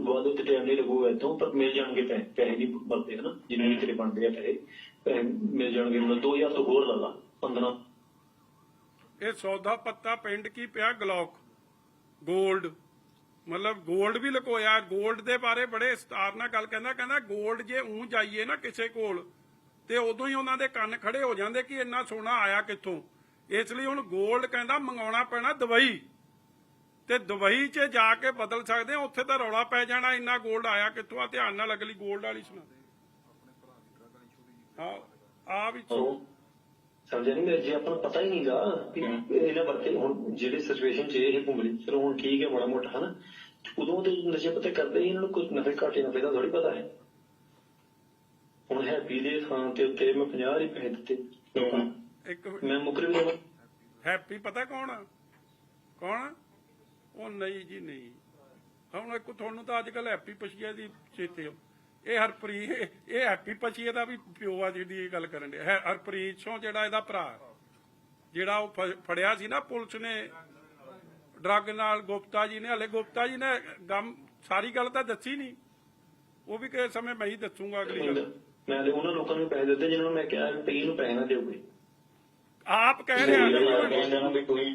[SPEAKER 4] ਬਾਅਦ ਉੱਤੇ ਟਾਈਮ ਨਹੀਂ ਲੱਗੂਗਾ ਇਤੋਂ ਪਰ ਮਿਲ ਜਾਣਗੇ ਪੈਸੇ ਪੈਸੇ ਨਹੀਂ ਬਣਦੇ ਹਨਾ? ਜਿੰਨੇ ਵੀ ਤੇਰੇ ਬਣਦੇ ਆ ਪੈਸੇ ਪੈਸੇ ਮਿਲ ਜਾਣਗੇ। ਮਤਲਬ 2000 ਤੋਂ ਹੋਰ ਲਾ ਲਾ 15
[SPEAKER 1] ਇਹ ਸੌਦਾ ਪੱਤਾ ਪਿੰਡ ਕੀ ਪਿਆ? ਗਲੌਕ। 골ਡ ਮਤਲਬ 골ਡ ਵੀ ਲਕੋਇਆ। 골ਡ ਦੇ ਬਾਰੇ ਬੜੇ ਸਟਾਰ ਨਾਲ ਗੱਲ ਕਹਿੰਦਾ ਕਹਿੰਦਾ 골ਡ ਜੇ ਉਂ ਜਾਈਏ ਨਾ ਕਿਸੇ ਕੋਲ ਤੇ ਉਦੋਂ ਹੀ ਉਹਨਾਂ ਦੇ ਕੰਨ ਖੜੇ ਹੋ ਜਾਂਦੇ ਕਿ ਇੰਨਾ ਸੋਨਾ ਆਇਆ ਕਿੱਥੋਂ? ਇਸ ਲਈ ਹੁਣ ਗੋਲਡ ਕਹਿੰਦਾ ਮੰਗਾਉਣਾ ਪੈਣਾ ਦਵਾਈ। ਤੇ ਦਵਾਈ 'ਚ ਜਾ ਕੇ ਬਦਲ ਸਕਦੇ ਆ ਉੱਥੇ ਤਾਂ ਰੌਲਾ ਪੈ ਜਾਣਾ ਇੰਨਾ 골ਡ ਆਇਆ ਕਿੱਥੋਂ ਆ? ਧਿਆਨ ਨਾਲ ਅਗਲੀ 골ਡ ਵਾਲੀ ਸੁਣਾ।
[SPEAKER 4] ਵਰਤੇ ਹੁਣ ਸਿਚੁਏਸ਼ਨ 'ਚ ਇਹ ਘੁੰਮਲੀ ਚਲੋ ਠੀਕ ਹੈ ਮਾੜਾ ਮੋਟਾ ਉਦੋਂ ਦੇ ਨਸ਼ੇ ਪਤੇ ਕਰਦੇ ਇਹਨਾਂ ਘਾਟੇ ਨਫੇ ਦਾ ਥੋੜੀ ਪਤਾ ਹੈ। ਹੁਣ ਹੈਪੀ ਦੇ ਥਾਂ ਤੇ ਉੱਤੇ ਮੈਂ 50 ਰੁਪਏ ਪੈਸੇ ਦਿੱਤੇ।
[SPEAKER 1] ਇੱਕ
[SPEAKER 4] ਮੈਂ ਮੁਕਰ ਵੀ ਜਾਵਾਂ
[SPEAKER 1] ਹੈਪੀ ਪਤਾ ਕੌਣ ਆ? ਕੌਣ ਆ? ਉਹ ਨਹੀਂ ਜੀ ਨਹੀਂ। ਹੁਣ ਇੱਕ ਤੁਹਾਨੂੰ ਤਾਂ ਅੱਜ ਕੱਲ ਹੈਪੀ ਪਛੀਆ ਦੀ ਚੇਤੇ ਹੋ। ਇਹ ਹਰਪ੍ਰੀਤ ਇਹ ਹੈਪੀ ਪਛੀਆ ਦਾ ਵੀ ਪਿਓ ਆ ਜਿਹਦੀ ਇਹ ਗੱਲ ਕਰਨ ਦੇ ਹਰਪ੍ਰੀਤ ਸਿੰਘ ਜਿਹੜਾ ਇਹਦਾ ਭਰਾ। ਜਿਹੜਾ ਉਹ ਫ- ਫੜਿਆ ਸੀ ਨਾ ਪੁਲਿਸ ਨੇ। ਡਰੱਗ ਨਾਲ ਗੁਪਤਾ ਜੀ ਨੇ। ਹਲੇ ਗੁਪਤਾ ਜੀ ਨੇ ਗਮ ਸਾਰੀ ਗੱਲ ਤਾਂ ਦੱਸੀ ਨਹੀਂ। ਉਹ ਵੀ ਕਿਸੇ ਸਮੇਂ ਮੈਂ ਹੀ ਦੱਸੂਗਾ ਅਗਲੀ ਗੱਲ।
[SPEAKER 4] ਮੈਂ ਤੇ ਉਹਨਾਂ ਲੋਕਾਂ ਨੂੰ ਪੈਸੇ ਦਿੱਤੇ ਜਿਨ੍ਹਾਂ ਨੂੰ ਮੈਂ ਕਿਹਾ ਵੀ ਪਈ ਨੂੰ ਪੈਸੇ ਨਾ ਦਿਓ ਕੋਈ।
[SPEAKER 1] ਆਪ ਕਹਿ ਰਿਹਾ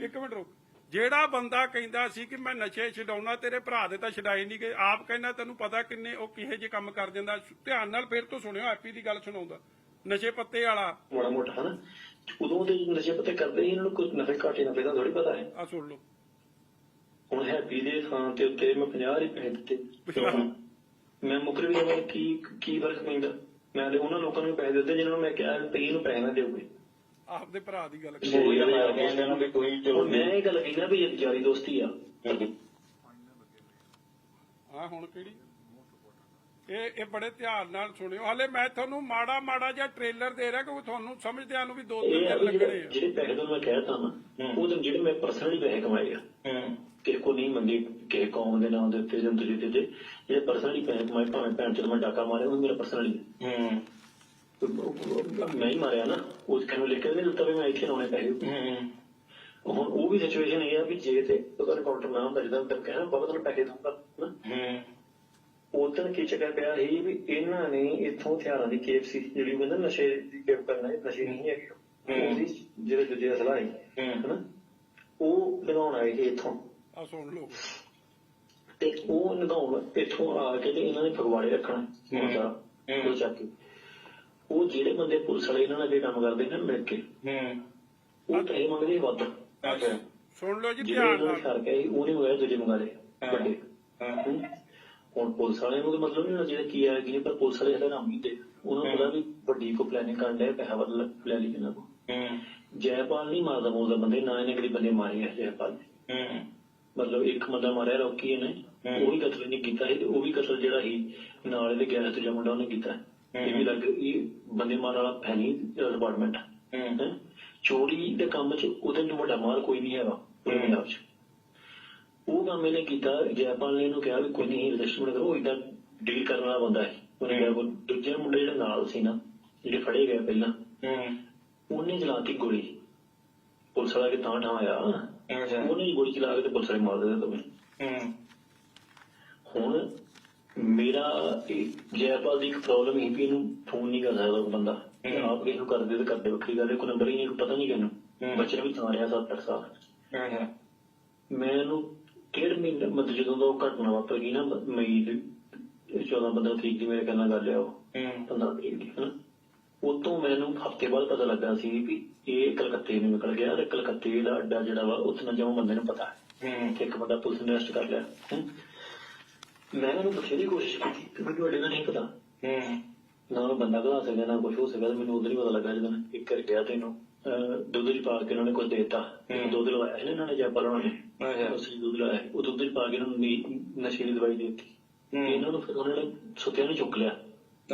[SPEAKER 1] ਇੱਕ ਮਿੰਟ ਰੁਕ। ਜਿਹੜਾ ਬੰਦਾ ਕਹਿੰਦਾ ਸੀ ਕਿ ਮੈਂ ਨਸ਼ੇ ਛਡਾਉਣਾ ਤੇਰੇ ਭਰਾ ਦੇ ਤਾਂ ਛਡਾਈ ਨਹੀਂ ਗਏ। ਆਪ ਕਹਿੰਦਾ ਤੈਨੂੰ ਪਤਾ ਕਿੰਨੇ ਉਹ ਕਿਹੇ ਜੇ ਕੰਮ ਕਰ ਦਿੰਦਾ। ਧਿਆਨ ਨਾਲ ਫੇਰ ਤੋਂ ਸੁਣਿਓ ਹੈਪੀ ਦੀ ਗੱਲ ਸੁਣਾਉਂਦਾ। ਨਸ਼ੇ ਪੱਤੇ ਵਾਲਾ।
[SPEAKER 4] ਮਾੜਾ ਮੋਟਾ ਹਨਾ? ਉਦੋਂ ਦੇ ਨਸ਼ੇ ਪੱਤੇ ਕਰਦੇ ਇਹਨਾਂ ਨੂੰ ਕੁਝ ਨਫੇ ਘਾਟੇ ਨਫੇ ਦਾ ਥੋੜੀ ਪਤਾ ਹੈ।
[SPEAKER 1] ਆ ਸੁਣ ਲਓ।
[SPEAKER 4] ਹੁਣ ਹੈਪੀ ਦੇ ਥਾਂ ਤੇ ਉੱਤੇ ਮੈਂ 50 ਹੀ ਪੈਸੇ ਦਿੱਤੇ। ਮੈਂ ਮੁਕਰ ਵੀ ਜਾਵਾਂ ਕੀ ਕੀ ਫ਼ਰਕ ਪੈਂਦਾ? ਮੈਂ ਤੇ ਉਹਨਾਂ ਲੋਕਾਂ ਨੂੰ ਪੈਸੇ ਦਿੱਤੇ ਜਿਨ੍ਹਾਂ ਨੂੰ ਮੈਂ ਕਿਹਾ ਪਈ ਨੂੰ ਪੈਸੇ ਨਾ ਦਿਓ ਕੋਈ।
[SPEAKER 1] ਆਪਦੇ ਭਰਾ ਦੀ ਗੱਲ
[SPEAKER 5] ਕੋਈ ਗੱਲ ਨਹੀਂ ਕਹਿੰਦੇ ਨਾ ਵੀ ਕੋਈ ਚਲੋ
[SPEAKER 4] ਮੈਂ ਇਹ ਗੱਲ ਕਹਿੰਦਾ ਵੀ ਇਹ ਯਾਰੀ ਦੋਸਤੀ ਆ।
[SPEAKER 1] ਆ ਹੁਣ ਕਿਹੜੀ? ਇਹ ਇਹ ਬੜੇ ਧਿਆਨ ਨਾਲ ਸੁਣਿਓ। ਹਲੇ ਮੈਂ ਤੁਹਾਨੂੰ ਮਾੜਾ ਮਾੜਾ ਜਿਹਾ ਟ੍ਰੇਲਰ ਦੇ ਰਿਹਾ ਕਿਉਂਕਿ ਤੁਹਾਨੂੰ ਸਮਝਦਿਆਂ ਨੂੰ ਵੀ ਦੋ ਤਿੰਨ ਦਿਨ ਲੱਗਣੇ
[SPEAKER 4] ਜਿਹੜੇ
[SPEAKER 1] ਆ।
[SPEAKER 4] ਜਿਹੜੇ ਪੈਸੇ ਤੋਂ ਮੈਂ ਕਹਿਤਾ ਨਾ ਉਹ ਤਾਂ ਜਿਹੜੇ ਮੈਂ ਪਰਸਨਲੀ ਪੈਸੇ ਕਮਾਏ ਆ।
[SPEAKER 5] ਹੂੰ।
[SPEAKER 4] ਕਿਸੇ ਕੋ ਨਹੀਂ ਮੰਗੀ ਕਿਸੇ ਕੌਮ ਦੇ ਨਾਮ ਦੇ ਉੱਤੇ ਜਾਂ ਦੂਜੇ ਉੱਤੇ। ਜਿਹੜੇ ਪਰਸਨਲੀ ਪੈਸੇ ਕਮਾਏ ਭਾਵੇਂ ਭੈਣ ਚੋਦ ਮੈਂ ਡਾਕਾ ਮਾਰਿਆ ਉਹ ਮੇਰਾ ਪਰਸਨਲੀ
[SPEAKER 5] ਹੂੰ।
[SPEAKER 4] ਮੈਂ ਹੀ ਮਾਰਿਆ ਨਾ ਉਹ ਕਿਹਨੂੰ ਲਿਖ ਕੇ ਨਹੀਂ ਦਿੱਤਾ ਵੀ ਮੈਂ ਇੱਥੇ ਲਾਉਣੇ ਪੈਸੇ।
[SPEAKER 5] ਹੂੰ।
[SPEAKER 4] ਹੁਣ ਉਹ ਵੀ ਸਿਚੁਏਸ਼ਨ ਇਹ ਆ ਵੀ ਜੇ ਤੇ ਉਹਦਾ ਕਾਊਂਟਰ ਨਾ ਹੁੰਦਾ ਜਦੋਂ ਤੱਕ ਕਹਿਣਾ ਬਾਬਾ ਤੁਹਾਨੂੰ ਪੈਸੇ ਦਊਂਗਾ ਨਾ।
[SPEAKER 5] ਹੂੰ।
[SPEAKER 4] ਉਦੋਂ ਕੀ ਚੱਕਰ ਪਿਆ ਸੀ ਵੀ ਇਹਨਾਂ ਨੇ ਇੱਥੋਂ ਹਥਿਆਰਾਂ ਦੀ ਕੇਪ ਸੀ ਜਿਹੜੀ ਕਹਿੰਦਾ ਨਸ਼ੇ ਦੀ ਕੇਪ ਕਰਨਾ ਇਹ ਨਸ਼ੇ ਨਹੀਂ ਹੈਗੇ। ਉਹ। ਉਹਦੀ ਜਿਹੜੇ ਦੂਜੇ ਅਸਲਾ ਹੈ। ਹਨਾ। ਉਹ ਲਗਾਉਣ ਆਏ ਸੀ ਇੱਥੋਂ।
[SPEAKER 1] ਆ ਸੁਣ ਲਓ।
[SPEAKER 4] ਤੇ ਉਹ ਲਗਾਉਣ ਇੱਥੋਂ ਆ ਕੇ ਤੇ ਇਹਨਾਂ ਨੇ ਫਗਵਾੜੇ ਰੱਖਣਾ ਮੁੰਡਾ ਉਹ ਚੱਕ ਕੇ। ਉਹ ਜਿਹੜੇ ਬੰਦੇ ਪੁਲਿਸ ਵਾਲੇ ਇਹਨਾਂ ਨਾਲ ਅੱਗੇ ਕੰਮ ਕਰਦੇ ਨੇ ਮਿਲ ਕੇ
[SPEAKER 5] ਹੂੰ।
[SPEAKER 4] ਉਹ ਪੈਸੇ ਮੰਗਦੇ ਵੱਧ।
[SPEAKER 5] ਅੱਛਾ।
[SPEAKER 1] ਸੁਣ ਲਓ ਜੀ ਧਿਆਨ ਨਾਲ।
[SPEAKER 4] ਕਰਕੇ ਆਏ ਉਹਨੇ ਹੋਇਆ ਦੂਜੇ ਮੰਗਾ ਲਏ ਵੱਡੇ। ਹੁਣ ਪੁਲਿਸ ਵਾਲਿਆਂ ਨੂੰ ਮਤਲਬ ਨਹੀਂ ਜਿਹੜਾ ਕੀ ਆ ਕੀ ਪਰ ਪੁਲਿਸ ਵਾਲੇ ਹਲੇ ਨਾਮ ਨਹੀਂ ਦੇ ਉਹਨਾਂ ਨੂੰ ਪਤਾ ਵੀ ਵੱਡੀ ਕੋ ਪਲੈਨਿੰਗ ਕਰਨ ਦੇ ਪੈਸਾ ਵੱਧ ਲੈ ਲਈ ਇਹਨਾਂ ਕੋ
[SPEAKER 5] ਹੂੰ।
[SPEAKER 4] ਜੈਪਾਲ ਨਹੀਂ ਮਾਰਦਾ ਮੋਦਾ ਬੰਦੇ ਨਾ ਇਹਨੇ ਕਦੀ ਬੰਦੇ ਮਾਰੇ ਆ ਜੈਪਾਲ ਮਤਲਬ ਇੱਕ ਬੰਦਾ ਮਾਰਿਆ ਰੋਕੀ ਇਹਨੇ। ਉਹ ਵੀ ਕਤਲ ਨਹੀਂ ਕੀਤਾ ਸੀ ਤੇ ਉਹ ਵੀ ਕਤਲ ਜਿਹੜਾ ਸੀ ਨਾਲ ਇਹਦੇ ਗਿਆ ਤੇ ਮੁੰਡਾ ਉਹਨੇ ਕੀਤਾ। ਇਹ ਵੀ ਲੱਗ ਇਹ ਬੰਦੇ ਮਾਰਨ ਵਾਲਾ ਨਹੀਂ ਡਿਪਾਰਟਮੈਂਟ
[SPEAKER 5] ਹੂੰ।
[SPEAKER 4] ਚੋਰੀ ਦੇ ਕੰਮ 'ਚ ਉਹਦੇ ਤੋਂ ਵੱਡਾ ਮਾਰ ਕੋਈ ਨਹੀਂ ਹੈਗਾ ਪੂਰੇ ਪੰਜਾਬ 'ਚ। ਉਹ ਕੰਮ ਇਹਨੇ ਕੀਤਾ ਜੈਪਾਲ ਨੇ ਇਹਨੂੰ ਕਿਹਾ ਵੀ ਕੋਈ ਨਹੀਂ ਰਜਿਸਟਰਮੈਂਟ ਕਰੋ ਇਦਾਂ ਡੀਲ ਕਰਨ ਵਾਲਾ ਬੰਦਾ ਹੈ। ਉਹਨੇ ਕਿਹਾ ਕੋਈ ਦੂਜੇ ਮੁੰਡੇ ਜਿਹੜੇ ਨਾਲ ਸੀ ਨਾ ਜਿਹੜੇ ਫੜੇ ਗਏ ਪਹਿਲਾਂ ਉਹਨੇ ਚਲਾਤੀ ਗੋਲੀ। ਪੁਲਿਸ ਵਾਲਾ ਕੇ ਤਾਂ ਠਾਂ ਆਇਆ?
[SPEAKER 5] ਅੱਛਾ।
[SPEAKER 4] ਉਹਨੇ ਗੋਲੀ ਚਲਾ ਕੇ ਤੇ ਪੁਲਿਸ ਵਾਲੇ ਮਾਰ ਦਿੱਤੇ
[SPEAKER 5] ਹੂੰ।
[SPEAKER 4] ਹੁਣ ਮੇਰਾ ਜੈਪਾਲ ਦੀ ਇੱਕ ਪ੍ਰੋਬਲਮ ਹੀ ਵੀ ਇਹਨੂੰ ਫੋਨ ਨਹੀਂ ਕਰ ਸਕਦਾ ਬੰਦਾ। ਆਪ ਕਿਸੇ ਨੂੰ ਕਰਦੇ ਤੇ ਕਰਦੇ ਵੱਖਰੀ ਗੱਲ ਹੈ ਕੋਈ ਨੰਬਰ ਹੀ ਨਹੀਂ ਪਤਾ ਨਹੀਂ ਕਿਹਨੂੰ। ਬੱਚੇ ਵੀ ਤਾਂ ਰਿਹਾ 7-8 ਸਾਲ। ਮੈਂ ਇਹਨੂੰ ਡੇਢ ਮਹੀਨੇ ਮਤਲਬ ਜਦੋਂ ਦਾ ਉਹ ਘਟਨਾ ਵਾਪਰ ਗਈ ਨਾ ਮਈ ਦੀ 14 15 ਤਰੀਕ ਦੀ ਮੇਰੇ ਕਹਿੰਦਾ ਗੱਲ ਆ ਉਹ।
[SPEAKER 5] ਹੂੰ।
[SPEAKER 4] 15 ਤਰੀਕ ਦੀ ਹਨਾ? ਉਤੋਂ ਮੈਨੂੰ ਹਫ਼ਤੇ ਬਾਅਦ ਪਤਾ ਲੱਗਾ ਸੀ ਵੀ ਇਹ ਕਲਕੱਤੇ ਨੂੰ ਨਿਕਲ ਗਿਆ ਤੇ ਕਲਕੱਤੇ ਦਾ ਅੱਡਾ ਜਿਹੜਾ ਵਾ ਉੱਥੇ ਨਾ ਜਮਾ ਬੰਦੇ ਨੂੰ ਪਤਾ ਹੈ। ਇੱਕ ਬੰਦਾ ਪੁਲਿਸ ਨੇ ਅਰੈਸਟ ਕਰ ਲਿਆ ਮੈਂ ਉਹਨੂੰ ਬਥੇਰੀ ਕੋਸ਼ਿਸ਼ ਕੀਤੀ ਕਿ ਮੈਨੂੰ ਤੁਹਾਡੇ ਦਾ ਨਹੀਂ ਪਤਾ
[SPEAKER 5] ਹੂੰ।
[SPEAKER 4] ਨਾ ਉਹ ਬੰਦਾ ਘਲਾ ਸਕਦਾ ਨਾ ਕੁਝ ਹੋ ਸਕਦਾ ਮੈਨੂੰ ਉਦੋਂ ਹੀ ਪਤਾ ਲੱਗਾ ਜਦੋਂ ਮੈਂ ਇੱਕ ਕਰ ਗਿਆ ਤੈਨੂੰ ਦੁੱਧ ਚ ਪਾ ਕੇ ਉਹਨਾਂ ਨੇ ਕੁਝ ਦੇਤਾ। ਦੁੱਧ ਲਵਾਇਆ ਸੀ ਨਾ ਇਹਨਾਂ ਨੇ ਜੈਪਲ ਉਹਨਾਂ ਨੇ?
[SPEAKER 5] ਅੱਛਾ।
[SPEAKER 4] ਅਸੀਂ ਦੁੱਧ ਲਾਇਆ ਸੀ। ਉਹ ਦੁੱਧ ਪਾ ਕੇ ਇਹਨਾਂ ਨੂੰ ਨੀ- ਨਸ਼ੇ ਦੀ ਦਵਾਈ ਦੇ ਦਿੱਤੀ। ਇਹਨਾਂ ਨੂੰ ਫਿਰ ਉਹਨਾਂ ਨੇ ਸੁੱਤਿਆਂ ਨੂੰ ਚੁੱਕ ਲਿਆ।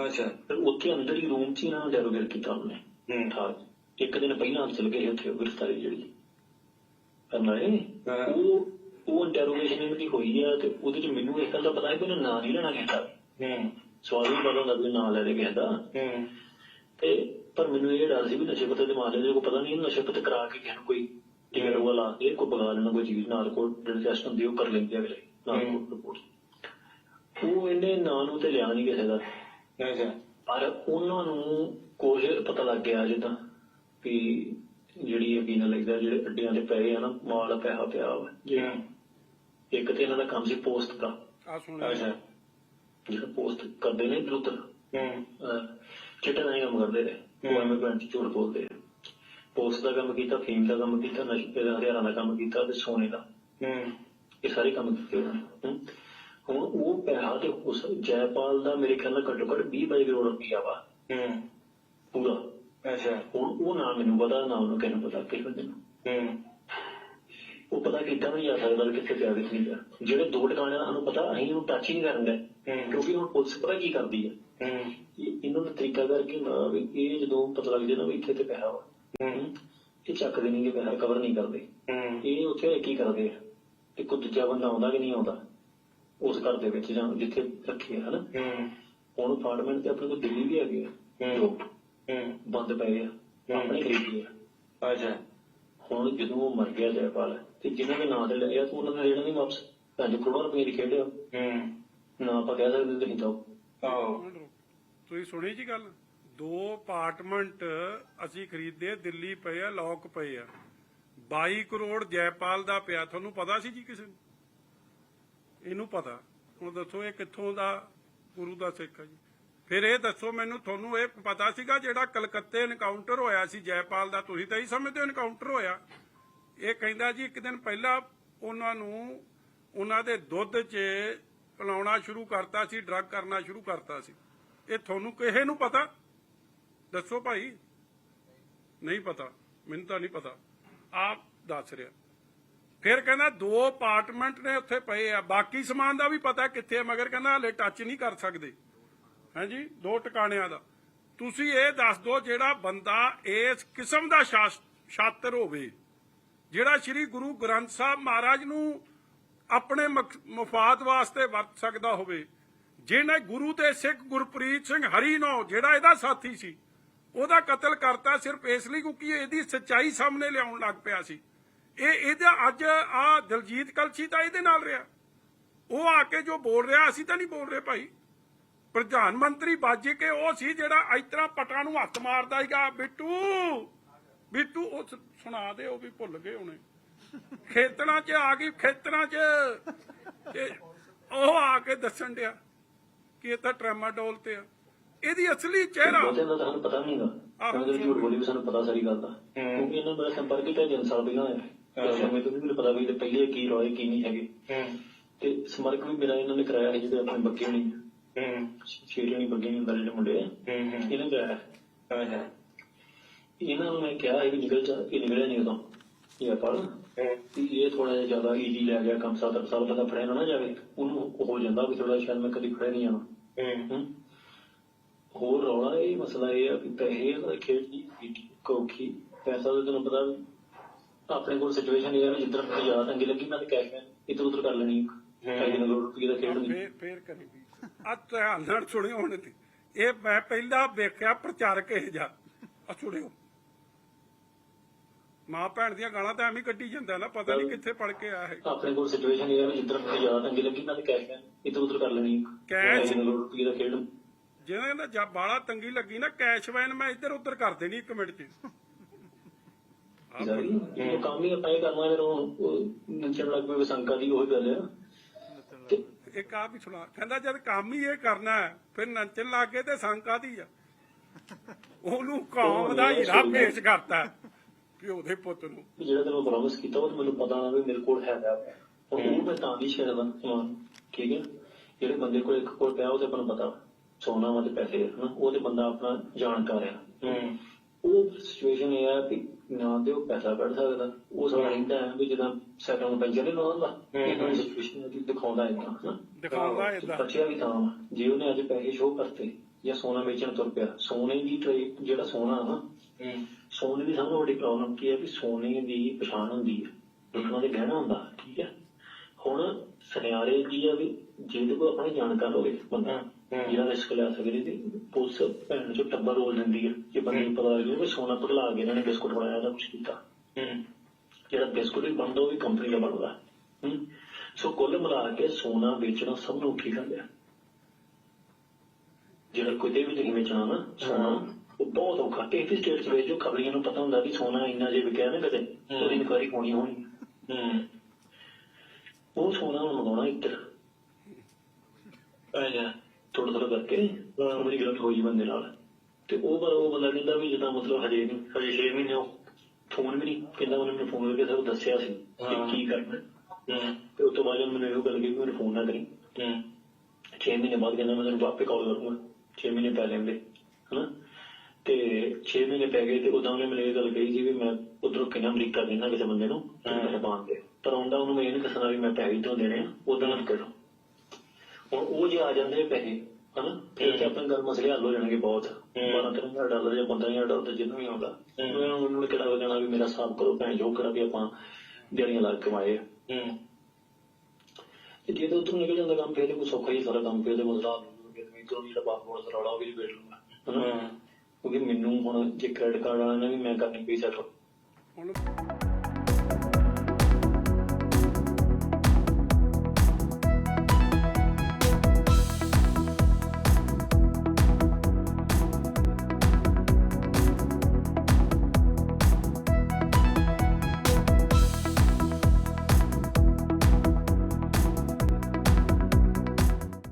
[SPEAKER 5] ਅੱਛਾ।
[SPEAKER 4] ਫਿਰ ਉੱਥੇ ਅੰਦਰ ਹੀ ਰੂਮ 'ਚ ਇਹਨਾਂ ਨੂੰ ਡੈਰੋਗੇਟ ਕੀਤਾ ਉਹਨੇ।
[SPEAKER 5] ਹੂੰ।
[SPEAKER 4] ਠਾਕ ਇੱਕ ਦਿਨ ਪਹਿਲਾਂ ਚਲ ਗਏ ਉੱਥੇ ਗ੍ਰਿਫਤਾਰੀ ਜਿਹੜੀ। ਕਰਨਾ ਹਾਂ। ਉਹ ਉਹ ਇੰਟਰੋਗੇਸ਼ਨ ਇਹਨਾਂ ਦੀ ਹੋਈ ਆ ਤੇ ਉਹਦੇ 'ਚ ਮੈਨੂੰ ਇਹ ਗੱਲ ਦਾ ਪਤਾ ਹੈ ਕਿ ਉਹਨੇ ਨਾਂ ਨਹੀਂ ਲੈਣਾ ਦਾ
[SPEAKER 5] ਹੂੰ।
[SPEAKER 4] ਸਵਾਲ ਹੀ ਪਤਾ ਹੁੰਦਾ ਵੀ ਨਾਂ ਲੈ ਦੇ ਕਿਸੇ ਦਾ।
[SPEAKER 5] ਹੂੰ।
[SPEAKER 4] ਤੇ ਪਰ ਮੈਨੂੰ ਇਹ ਡਰ ਸੀ ਵੀ ਨਸ਼ੇ ਪੱਤੇ ਦੇ ਮਾਮਲੇ ਦੇ ਕੋਈ ਪਤਾ ਨਹੀਂ ਨਸ਼ੇ ਪੱਤੇ ਕਰਾ ਕੇ ਕਿਸੇ ਨੂੰ ਕੋਈ ਟਿਕਟ ਵਾਲਾ ਇਹ ਕੋਈ ਬਗਾ ਲੈਣਾ ਕੋਈ ਚੀਜ਼ ਨਾਲ ਜਿਹੜੇ ਟੈਸਟ ਹੁੰਦੀ ਉਹ ਕਰ ਲੈਂਦੇ ਅਗਲੇ ਨਾਲ
[SPEAKER 5] ਹੂੰ।
[SPEAKER 4] ਰਿਪੋਰਟ। ਉਹ ਇਹਨੇ ਨਾਂ ਨੂੰ ਤੇ ਲਿਆ ਨਹੀਂ ਕਿਸੇ ਦਾ।
[SPEAKER 5] ਅੱਛਾ।
[SPEAKER 4] ਪਰ ਉਹਨਾਂ ਨੂੰ ਕੁਝ ਪਤਾ ਲੱਗ ਗਿਆ ਜਿੱਦਾਂ ਵੀ ਜਿਹੜੀ ਇਹ ਪੀਣਾ ਲੱਗਦਾ ਜਿਹੜੇ ਅੱਡੀਆਂ ਤੇ ਪਏ ਆ ਨਾ ਮਾਲ ਪੈਸਾ ਪਿਆ ਵਾ। ਇੱਕ ਤੇ ਇਹਨਾਂ ਦਾ ਕੰਮ ਸੀ ਪੋਸਟ ਦਾ।
[SPEAKER 1] ਆ ਸੁਣਿਆ
[SPEAKER 5] ਅੱਛਾ।
[SPEAKER 4] ਜਿਹੜਾ ਪੋਸਟ ਕਰਦੇ ਨੇ ਦੂਤਰ
[SPEAKER 5] ਹੂੰ।
[SPEAKER 4] ਚਿੱਟੇ ਕੰਮ ਕਰਦੇ ਨੇ। ਉਹ। ਐਵੇਂ ਬੈਂਚ ਝੂਠ ਬੋਲਦੇ ਆ। ਪੋਸਟ ਦਾ ਕੰਮ ਕੀਤਾ ਫੀਮ ਦਾ ਕੰਮ ਕੀਤਾ ਨਸ਼ੇ ਦਾ ਹਥਿਆਰਾਂ ਦਾ ਕੰਮ ਕੀਤਾ ਤੇ ਸੋਨੇ ਦਾ।
[SPEAKER 5] ਹੂੰ।
[SPEAKER 4] ਇਹ ਸਾਰੇ ਕੰਮ ਕੀਤੇ ਉਹਨਾਂ ਨੇ। ਹੁਣ ਉਹ ਪੈਸਾ ਤੇ ਉਸ ਜੈਪਾਲ ਦਾ ਮੇਰੇ ਖਿਆਲ ਨਾਲ ਘੱਟੋ ਘੱਟ 20 ਬਾਈ ਕਰੋੜ ਰੁਪਈਆ ਵਾ।
[SPEAKER 5] ਹੂੰ।
[SPEAKER 4] ਪੂਰਾ।
[SPEAKER 5] ਅੱਛਾ।
[SPEAKER 4] ਹੁਣ ਉਹ ਨਾਮ ਮੈਨੂੰ ਪਤਾ ਨਾ ਉਹਨੂੰ ਕਿਹਨੂੰ ਪਤਾ ਕਿਸੇ ਬੰਦੇ ਨੂੰ।
[SPEAKER 5] ਹੂੰ।
[SPEAKER 4] ਉਹ ਪਤਾ ਕੀਤਾ ਵੀ ਨਹੀਂ ਜਾ ਸਕਦਾ ਵੀ ਕਿੱਥੇ ਪਿਆ ਕਿੱਥੇ ਨਹੀਂ ਪਿਆ ਜਿਹੜੇ ਦੋ ਟਿਕਾਣੇ ਦਾ ਸਾਨੂੰ ਪਤਾ ਅਸੀਂ ਉਹਨੂੰ ਟੱਚ ਹੀ ਨਹੀਂ ਕਰਨ ਦੇ ਕਿਉਂਕਿ ਹੁਣ ਪੁਲਿਸ ਪਤਾ ਕੀ ਕਰਦੀ ਇਹ- ਇਹਨਾਂ ਦਾ ਤਰੀਕਾ ਕਰਕੇ ਨਾ ਵੀ ਇਹ ਜਦੋਂ ਪਤਾ ਲੱਗ ਜੇ ਨਾ ਵੀ ਇੱਥੇ ਤੇ ਪੈਸਾ ਵਾ। ਇਹ ਚੱਕਦੇ ਨਹੀਂ ਕਿ ਪੈਸਾ ਕਵਰ ਨਹੀਂ ਕਰਦੇ। ਇਹ ਉੱਥੇ ਕੀ ਕਰਦੇ ਆ। ਤੇ ਕੋਈ ਦੂਜਾ ਬੰਦਾ ਆਉਂਦਾ ਕਿ ਨਹੀਂ ਆਉਂਦਾ। ਉਸ ਘਰ ਦੇ ਵਿੱਚ ਜਾਂ ਜਿੱਥੇ ਰੱਖੀ ਹੈ ਹਨਾ। ਹੁਣ ਅਪਾਰਟਮੈਂਟ ਤੇ ਆਪਣੇ ਕੋਲ ਦਿੱਲੀ ਵੀ ਹੈਗੇ ਆ। ਜੋ
[SPEAKER 5] ਹੂੰ।
[SPEAKER 4] ਬੰਦ ਪਏ ਆ। ਆਪਣੇ ਖਰੀਦੀ ਆ।
[SPEAKER 5] ਅੱਛਾ।
[SPEAKER 4] ਹੁਣ ਜਦੋਂ ਉਹ ਮਰ ਗਿਆ ਜੈਪਾਲ ਤੇ ਜਿਨ੍ਹਾਂ ਦੇ ਨਾਂ ਤੇ ਲਿਆ ਤਾਂ ਉਹਨਾਂ ਨੇ ਦੇਣਾ ਨਹੀਂ ਵਾਪਸ ਪੰਜ ਕਰੋੜ ਰੁਪਏ ਦੀ ਖੇਡਿਆ
[SPEAKER 5] ਹੂੰ।
[SPEAKER 4] ਨਾ ਆਪਾਂ ਕਹਿ ਸਕਦੇ ਤੁਸੀਂ ਤਾਂ।
[SPEAKER 5] ਆਓ
[SPEAKER 1] ਤੁਸੀਂ ਸੁਣੀ ਜੀ ਗੱਲ? ਦੋ ਅਪਾਰਟਮੈਂਟ ਅਸੀਂ ਖਰੀਦੇ ਦਿੱਲੀ ਪਏ ਆ ਲੋਕ ਪਏ ਆ। 22 ਕਰੋੜ ਜੈਪਾਲ ਦਾ ਪਿਆ। ਤੁਹਾਨੂੰ ਪਤਾ ਸੀ ਜੀ ਕਿਸੇ ਨੂੰ? ਇਹਨੂੰ ਪਤਾ। ਹੁਣ ਦੱਸੋ ਇਹ ਕਿੱਥੋਂ ਦਾ ਗੁਰੂ ਦਾ ਸਿੱਖ ਹੈ ਜੀ। ਫਿਰ ਇਹ ਦੱਸੋ ਮੈਨੂੰ ਤੁਹਾਨੂੰ ਇਹ ਪਤਾ ਸੀਗਾ ਜਿਹੜਾ ਕਲਕੱਤੇ ਐਨਕਾਊਂਟਰ ਹੋਇਆ ਸੀ ਜੈਪਾਲ ਦਾ? ਤੁਸੀਂ ਤਾਂ ਹੀ ਸਮਝਦੇ ਹੋ ਐਨਕਾਊਂਟਰ ਹੋਇਆ। ਇਹ ਕਹਿੰਦਾ ਜੀ, ਇੱਕ ਦਿਨ ਪਹਿਲਾਂ ਉਹਨਾਂ ਨੂੰ ਉਹਨਾਂ ਦੇ ਦੁੱਧ 'ਚ ਪਿਲਾਉਣਾ ਸ਼ੁਰੂ ਕਰਤਾ ਸੀ, ਡਰੱਗ ਕਰਨਾ ਸ਼ੁਰੂ ਕਰਤਾ ਸੀ। ਇਹ ਤੁਹਾਨੂੰ ਕਿਸੇ ਨੂੰ ਪਤਾ? ਦੱਸੋ ਭਾਈ। ਨਹੀਂ ਪਤਾ। ਮੈਨੂੰ ਤਾਂ ਨਹੀਂ ਪਤਾ। ਆਪ ਦੱਸ ਰਿਹਾ। ਫਿਰ ਕਹਿੰਦਾ, ਦੋ ਅਪਾਰਟਮੈਂਟ ਨੇ ਉੱਥੇ ਪਏ ਆ। ਬਾਕੀ ਸਮਾਨ ਦਾ ਵੀ ਪਤਾ ਕਿੱਥੇ ਆ, ਮਗਰ ਕਹਿੰਦਾ, ਹਲੇ ਟੱਚ ਨਹੀਂ ਕਰ ਸਕਦੇ। ਹਾਂਜੀ ਦੋ ਟਿਕਾਣਿਆਂ ਦਾ। ਤੁਸੀਂ ਇਹ ਦੱਸ ਦਿਓ ਜਿਹੜਾ ਬੰਦਾ ਇਸ ਕਿਸਮ ਦਾ ਸ਼ਾਸ- ਛਾਤਰ ਹੋਵੇ। ਜਿਹੜਾ ਸ੍ਰੀ ਗੁਰੂ ਗ੍ਰੰਥ ਸਾਹਿਬ ਮਹਾਰਾਜ ਨੂੰ ਆਪਣੇ ਮਫਾਦ ਵਾਸਤੇ ਵਰਤ ਸਕਦਾ ਹੋਵੇ, ਜਿਹਨੇ ਗੁਰੂ ਤੇ ਸਿੱਖ ਗੁਰਪ੍ਰੀਤ ਸਿੰਘ ਹਰੀਨੋ ਜਿਹੜਾ ਇਹਦਾ ਸਾਥੀ ਸੀ, ਉਹਦਾ ਕਤਲ ਕਰਤਾ ਸਿਰਫ ਇਸ ਲਈ ਕਿਉਂਕਿ ਇਹਦੀ ਸੱਚਾਈ ਸਾਹਮਣੇ ਲਿਆਉਣ ਲੱਗ ਪਿਆ ਸੀ। ਇਹ, ਇਹਦਾ ਅੱਜ ਆ ਦਲਜੀਤ ਕਲਸੀ ਤਾਂ ਇਹਦੇ ਨਾਲ ਰਿਹਾ। ਉਹ ਆ ਕੇ ਜੋ ਬੋਲ ਰਿਹਾ, ਅਸੀਂ ਤਾਂ ਨਹੀਂ ਬੋਲ ਰਹੇ ਭਾਈ। ਪ੍ਰਧਾਨ ਮੰਤਰੀ ਬਾਜੀ ਕੇ ਉਹ ਸੀ ਜਿਹੜਾ ਇਸ ਤਰ੍ਹਾਂ ਪਟਾਂ ਨੂੰ ਹੱਥ ਮਾਰਦਾ ਸੀਗਾ, ਬਿੱਟੂ! ਬਿੱਟੂ ਉਹ ਸ- ਸੁਣਾ ਦੇ ਉਹ ਵੀ ਭੁੱਲ ਗਏ ਹੁਣੇ। ਖੇਤਰਾਂ 'ਚ ਆ ਗਈ ਖੇਤਰਾਂ 'ਚ। ਤੇ ਉਹ ਆ ਕੇ ਦੱਸਣ ਡਿਆ ਕਿ ਇਹ ਤਾਂ ਟ੍ਰੈਮਾਡੋਲ ਤੇ ਆ। ਇਹਦੀ ਅਸਲੀ ਚਿਹਰਾ
[SPEAKER 4] ਬਹੁਤੇ ਦਾ ਤਾਂ ਸਾਨੂੰ ਪਤਾ ਨਹੀਂਗਾ
[SPEAKER 1] ਆਹੋ।
[SPEAKER 4] ਕਹਿੰਦੇ ਝੂਠ ਬੋਲੀ ਵੀ ਸਾਨੂੰ ਪਤਾ ਸਾਰੀ ਗੱਲ ਦਾ। ਕਿਉਂਕਿ ਇਹਨਾਂ ਦਾ ਸੰਪਰਕ ਹੀ ਤਾਂ ਜਨ ਸਾਲ ਪਹਿਲਾਂ ਹੋਇਆ। ਇਸ ਸਮੇਂ ਤੋਂ ਵੀ ਮੈਨੂੰ ਪਤਾ ਵੀ ਇਹਦੇ ਪਹਿਲੇ ਕੀ ਰੋਏ ਕੀ ਨਹੀਂ ਹੈਗੇ।
[SPEAKER 5] ਹੂੰ।
[SPEAKER 4] ਤੇ ਸੰਪਰਕ ਵੀ ਮੇਰਾ ਇਹਨਾਂ ਨੇ ਕਰਾਇਆ ਸੀ ਜਿਹੜੇ ਆਪਣੇ ਬੱਗੇ ਹੋਣੀ
[SPEAKER 5] ਹੂੰ।
[SPEAKER 4] ਸ਼ੇਰੀ ਹੋਣੀ ਬੱਗੇ ਨਹੀਂ ਹੁੰਦਾ ਜਿਹੜੇ ਮੁੰਡੇ ਆ।
[SPEAKER 5] ਹੂੰ ਹੂੰ।
[SPEAKER 4] ਇਹਨਾਂ ਨੇ ਕਰਾਇਆ।
[SPEAKER 5] ਅੱਛਾ
[SPEAKER 4] ਇਹਨਾਂ ਨੂੰ ਮੈਂ ਕਿਹਾ ਇਹ ਵੀ ਨਿਕਲ ਜਾ ਇਹ ਨਿਕਲਿਆ ਨਹੀਂ ਉਦੋਂ। ਇਹ ਪੜ ਵੀ ਇਹ ਥੋੜਾ ਜਿਹਾ ਜ਼ਿਆਦਾ ਈਜ਼ੀ ਲੈ ਗਿਆ ਕੰਮ ਸੱਤ ਅੱਠ ਸਾਲ ਬੰਦਾ ਫੜਿਆ ਨਾ ਜਾਵੇ ਉਹਨੂੰ ਹੋ ਜਾਂਦਾ ਵੀ ਥੋੜਾ ਸ਼ਾਇਦ ਮੈਂ ਕਦੀ ਫੜਿਆ ਨਹੀਂ ਜਾਣਾ? ਹੋਰ ਰੌਲਾ ਇਹ ਮਸਲਾ ਇਹ ਆ ਕਿ ਪੈਸੇ ਦਾ ਖੇਡ ਨਹੀਂ ਕੋਖੀ ਪੈਸਾ ਤਾਂ ਤੈਨੂੰ ਪਤਾ ਵੀ ਆਪਣੇ ਕੋਲ ਸਿਚੁਏਸ਼ਨ ਇਹ ਆ ਵੀ ਜਿੱਧਰ ਮੈਨੂੰ ਜ਼ਿਆਦਾ ਤੰਗੀ ਲੱਗੀ ਮੈਂ ਤਾਂ ਕੈਸ਼ ਮੈਂ ਇੱਧਰ ਉੱਧਰ ਕਰ ਲੈਣੀ ਤਿੰਨ ਕਰੋੜ ਰੁਪਏ ਦਾ ਖੇਡ ਨਹੀਂ।
[SPEAKER 1] ਫੇਰ ਫੇਰ ਕਰੀ ਆ ਧਿਆਨ ਨਾਲ ਸੁਣਿਓ ਹੁਣ ਤੇ ਇਹ ਮੈਂ ਪਹਿਲਾਂ ਵੇਖਿਆ ਪ੍ਰਚਾਰਕ ਇਹ ਜਾ ਆ ਸੁਣਿਓ। ਮਾਂ ਭੈਣ ਦੀਆਂ ਗਾਲਾਂ ਤਾਂ ਐਵੇਂ ਹੀ ਕੱਢੀ ਜਾਂਦਾ ਨਾ ਪਤਾ ਨਹੀਂ ਕਿੱਥੇ ਪੜ ਕੇ ਆਇਆ ਹੈ
[SPEAKER 4] ਆਪਣੇ ਕੋਲ ਸਿਚੁਏਸ਼ਨ ਇਹ ਆ ਵੀ ਮੈਨੂੰ ਜ਼ਿਆਦਾ ਤੰਗੀ ਲੱਗੀ ਤਾਂ ਕੈਸ਼ ਇੱਧਰ ਉੱਧਰ ਕਰ ਲੈਣੀ। ਕਰੋੜ ਰੁਪਏ ਦਾ ਖੇਡ
[SPEAKER 1] ਜਿਹਨਾਂ ਦਾ ਜਾਂ ਬਾਲਾ ਤੰਗੀ ਲੱਗੀ ਨਾ ਕੈਸ਼ ਵੈਨ ਮੈਂ ਇੱਧਰ ਉੱਧਰ ਕਰ ਦੇਣੀ ਇੱਕ ਮਿੰਟ 'ਚ।
[SPEAKER 4] ਇਹ ਕੰਮ ਹੀ ਆਪਾਂ ਇਹ ਕਰਨਾ ਫਿਰ ਉਹ ਨੱਚਣ ਲੱਗ ਪਏ ਸੰਕਾ ਦੀ ਉਹੀ ਗੱਲ ਤੇ
[SPEAKER 1] ਇੱਕ ਆ ਵੀ ਸੁਣਾ ਕਹਿੰਦਾ ਜਦ ਕੰਮ ਹੀ ਇਹ ਕਰਨਾ ਹੈ ਫਿਰ ਨੱਚਣ ਲੱਗੇ ਤੇ ਸੰਕਾ ਦੀ ਆ। ਉਹਨੂੰ ਕੌਮ ਦਾ ਹੀਰਾ ਪੇਸ਼ ਕਰਤਾ। ਪਿਓ ਦੇ ਪੁੱਤ ਨੂੰ।
[SPEAKER 4] ਜਿਹੜਾ ਤੈਨੂੰ ਪ੍ਰੋਮਿਸ ਕੀਤਾ ਉਹ ਤਾਂ ਮੈਨੂੰ ਪਤਾ ਨਾ ਵੀ ਮੇਰੇ ਕੋਲ ਹੈਗਾ ਉਹ ਉਹ ਮੈਂ ਤਾਂ ਨਹੀਂ ਛੇੜਦਾ ਸਮਾਨ ਠੀਕ ਹੈ? ਜਿਹੜੇ ਬੰਦੇ ਕੋਲ ਇੱਕ ਕੋਲ ਪਿਆ ਉਹ ਤੇ ਆਪਾਂ ਨੂੰ ਪਤਾ ਸੋਨਾ ਵਾ ਤੇ ਪੈਸੇ ਹਨਾ? ਉਹ ਤੇ ਬੰਦਾ ਆਪਣਾ ਜਾਣਕਾਰ ਆ
[SPEAKER 5] ਹੂੰ।
[SPEAKER 4] ਉਹ ਸਿਚੁਏਸ਼ਨ ਇਹ ਆ ਕਿ ਨਾ ਤੇ ਉਹ ਪੈਸਾ ਕੱਢ ਸਕਦਾ। ਉਹ ਸਾਰਾ ਰਹਿੰਦਾ ਹੈ ਵੀ ਜਦੋਂ ਸਾਈਕਲ ਨੂੰ ਪੈਂਚਰ ਨਹੀਂ ਲਾਉਂਦਾ ਇਹ ਸਿਚੁਏਸ਼ਨ ਦਿਖਾਉਂਦਾ ਹੈ ਹਨਾ?
[SPEAKER 1] ਦਿਖਾਉਂਦਾ ਏਦਾਂ
[SPEAKER 4] ਬਚਿਆ ਵੀ ਤਾਂ। ਜੇ ਉਹਨੇ ਅੱਜ ਪੈਸੇ ਸ਼ੋਅ ਕਰਤੇ ਜਾਂ ਸੋਨਾ ਵੇਚਣ ਤੁਰ ਪਿਆ ਸੋਨੇ ਦੀ ਟਰੇ ਜਿਹੜਾ ਸੋਨਾ ਨਾ ਸੋਨੇ ਦੀ ਸਭ ਤੋਂ ਵੱਡੀ ਪ੍ਰੋਬਲਮ ਕੀ ਹੈ ਵੀ ਸੋਨੇ ਦੀ ਪਛਾਣ ਹੁੰਦੀ ਹੈ। ਦੁਕਾਨਾਂ ਦੇ ਗਹਿਣਾ ਹੁੰਦਾ ਠੀਕ ਹੈ। ਹੁਣ ਸੁਨਿਆਰੇ ਕੀ ਆ ਵੀ ਜਿਹਦੇ ਕੋਲ ਆਪਣੀ ਜਾਣਕਾਰ ਹੋਵੇ ਬੰਦਾ। ਜਿਹੜਾ ਰਿਸਕ ਲੈ ਸਕਦੇ ਤੇ ਪੁਲਿਸ ਭੈਣ ਚੋਂ ਟੱਬਰ ਰੋਲ ਦਿੰਦੀ ਹੈ। ਜੇ ਬੰਦੇ ਨੂੰ ਪਤਾ ਲੱਗੇ ਵੀ ਸੋਨਾ ਪਗਲਾ ਕੇ ਇਹਨਾਂ ਨੇ ਬਿਸਕੁਟ ਬਣਾਇਆ ਜਾਂ ਕੁਝ ਕੀਤਾ।
[SPEAKER 5] ਹੂੰ।
[SPEAKER 4] ਜਿਹੜਾ ਬਿਸਕੁਟ ਵੀ ਬਣਦਾ ਉਹ ਵੀ ਕੰਪਨੀ ਦਾ ਬਣਦਾ। ਹੂੰ। ਸੋ ਕੁੱਲ ਮਿਲਾ ਕੇ ਸੋਨਾ ਵੇਚਣਾ ਸਭ ਨੂੰ ਔਖੀ ਗੱਲ ਆ ਜਿਹੜਾ ਕਿਤੇ ਵੀ ਤੁਸੀਂ ਵੇਚਣਾ ਨਾ ਸੋਨਾ ਬਹੁਤ ਔਖਾ। ਕਿਸੇ ਵੀ ਸਟੇਟ 'ਚ ਵੇਚੋ ਖਬਰੀਆਂ ਨੂੰ ਪਤਾ ਹੁੰਦਾ ਵੀ ਸੋਨਾ ਇੰਨਾ ਜੇ ਵਿਕਿਆ ਨਾ ਕਦੇ ਉਹਦੀ ਇਨਕੁਆਇਰੀ ਹੋਣੀ ਹੋਣੀ।
[SPEAKER 5] ਹੂੰ।
[SPEAKER 4] ਉਹ ਸੋਨਾ ਹੁਣ ਮੰਗਾਉਣਾ ਇੱਧਰ।
[SPEAKER 5] ਅੱਛਾ
[SPEAKER 4] ਥੋੜਾ ਥੋੜਾ ਕਰਕੇ ਉਹਦੀ ਗੱਲ ਹੋਈ ਬੰਦੇ ਨਾਲ। ਤੇ ਉਹ ਪਰ ਉਹ ਬੰਦਾ ਕਹਿੰਦਾ ਵੀ ਜਿੱਦਾਂ ਮਤਲਬ ਹਜੇ ਨਹੀਂ ਹਜੇ 6 ਮਹੀਨੇ ਉਹ ਫੋਨ ਵੀ ਨਹੀਂ ਕਹਿੰਦਾ ਉਹਨੇ ਮੈਨੂੰ ਫੋਨ ਕਰਕੇ ਸਭ ਦੱਸਿਆ ਸੀ ਕਿ
[SPEAKER 5] ਹਾਂ।
[SPEAKER 4] ਕੀ ਕਰਨਾ।
[SPEAKER 5] ਹੂੰ।
[SPEAKER 4] ਤੇ ਉਸ ਤੋਂ ਬਾਅਦ ਮੈਨੂੰ ਇਹੋ ਗੱਲ ਕਹੀ ਕਿ ਮੈਨੂੰ ਫੋਨ ਨਾ ਕਰੀ।
[SPEAKER 5] ਹੂੰ।
[SPEAKER 4] 6 ਮਹੀਨੇ ਬਾਅਦ ਕਹਿੰਦਾ ਮੈਂ ਤੈਨੂੰ ਵਾਪੇ ਕਾਲ ਕਰੂੰਗਾ। 6 ਮਹੀਨੇ ਪੈ ਲੈਂਦੇ ਹਨਾ? ਤੇ 6 ਮਹੀਨੇ ਪੈ ਗਏ ਤੇ ਉਦੋਂ ਉਹਨੇ ਮੈਨੂੰ ਇਹ ਗੱਲ ਕਹੀ ਸੀ ਵੀ ਮੈਂ ਉਧਰੋਂ ਕਿੰਨਾ ਅਮਰੀਕਾ ਦੇਣਾ ਕਿਸੇ ਬੰਦੇ ਨੂੰ। ਪੈਸੇ ਪਾਉਣ ਦੇ। ਪਰ ਆਉਂਦਾ ਉਹਨੂੰ ਮੈਂ ਇਹ ਨਹੀਂ ਦੱਸਣਾ ਵੀ ਮੈਂ ਪੈਸੇ ਇਦੋਂ ਦੇਣੇ ਆ ਉਦੋਂ ਨਾ ਕਰੋ। ਹੁਣ ਉਹ ਜੇ ਆ ਜਾਂਦੇ ਪੈਸੇ ਹਨਾ ਫਿਰ ਤੇ ਆਪਣੇ ਗੱਲ ਮਸਲੇ ਹੱਲ ਹੋ ਜਾਣਗੇ ਬਹੁਤ। 12 13 ਡਾਲਰ ਜਾਂ 15000 ਡਾਲਰ ਜਿੰਨਾ ਵੀ ਆਉਂਦਾ। ਉਹਨਾਂ ਨੂੰ ਕਿਹੜਾ ਜਾਣਾ ਵੀ ਮੇਰਾ ਹਿਸਾਬ ਕਰੋ ਭੈਣ ਜੋ ਕਰਾ ਵੀ ਆਪਾਂ ਦਿਹਾੜੀਆਂ ਲਾ ਕਮਾਏ
[SPEAKER 5] ਹੂੰ।
[SPEAKER 4] ਤੇ ਜੇ ਤਾਂ ਨਿਕਲ ਜਾਂਦਾ ਕੰਮ ਫਿਰ ਤੇ ਕੋਈ ਸੌਖਾ ਹੀ ਸਾਰਾ ਕੰਮ ਫਿਰ ਤੇ ਮਸਲਾ ਇਧਰੋਂ ਜਿਹੜਾ ਪਾਸਪੋਰਟ ਦਾ ਰੌਲਾ ਉਹ ਵੀ ਵੇਟ ਲੂੰਗਾ ਹਨਾ? ਕਿਉਂਕਿ ਮੈਨੂੰ ਹੁਣ ਜੇ ਕ੍ਰੈਡਿਟ ਕਾਰਡ ਵਾਲਾ ਨੇ ਵੀ ਮੈਂ ਕਰਨੀ ਪਈ ਸੈਟ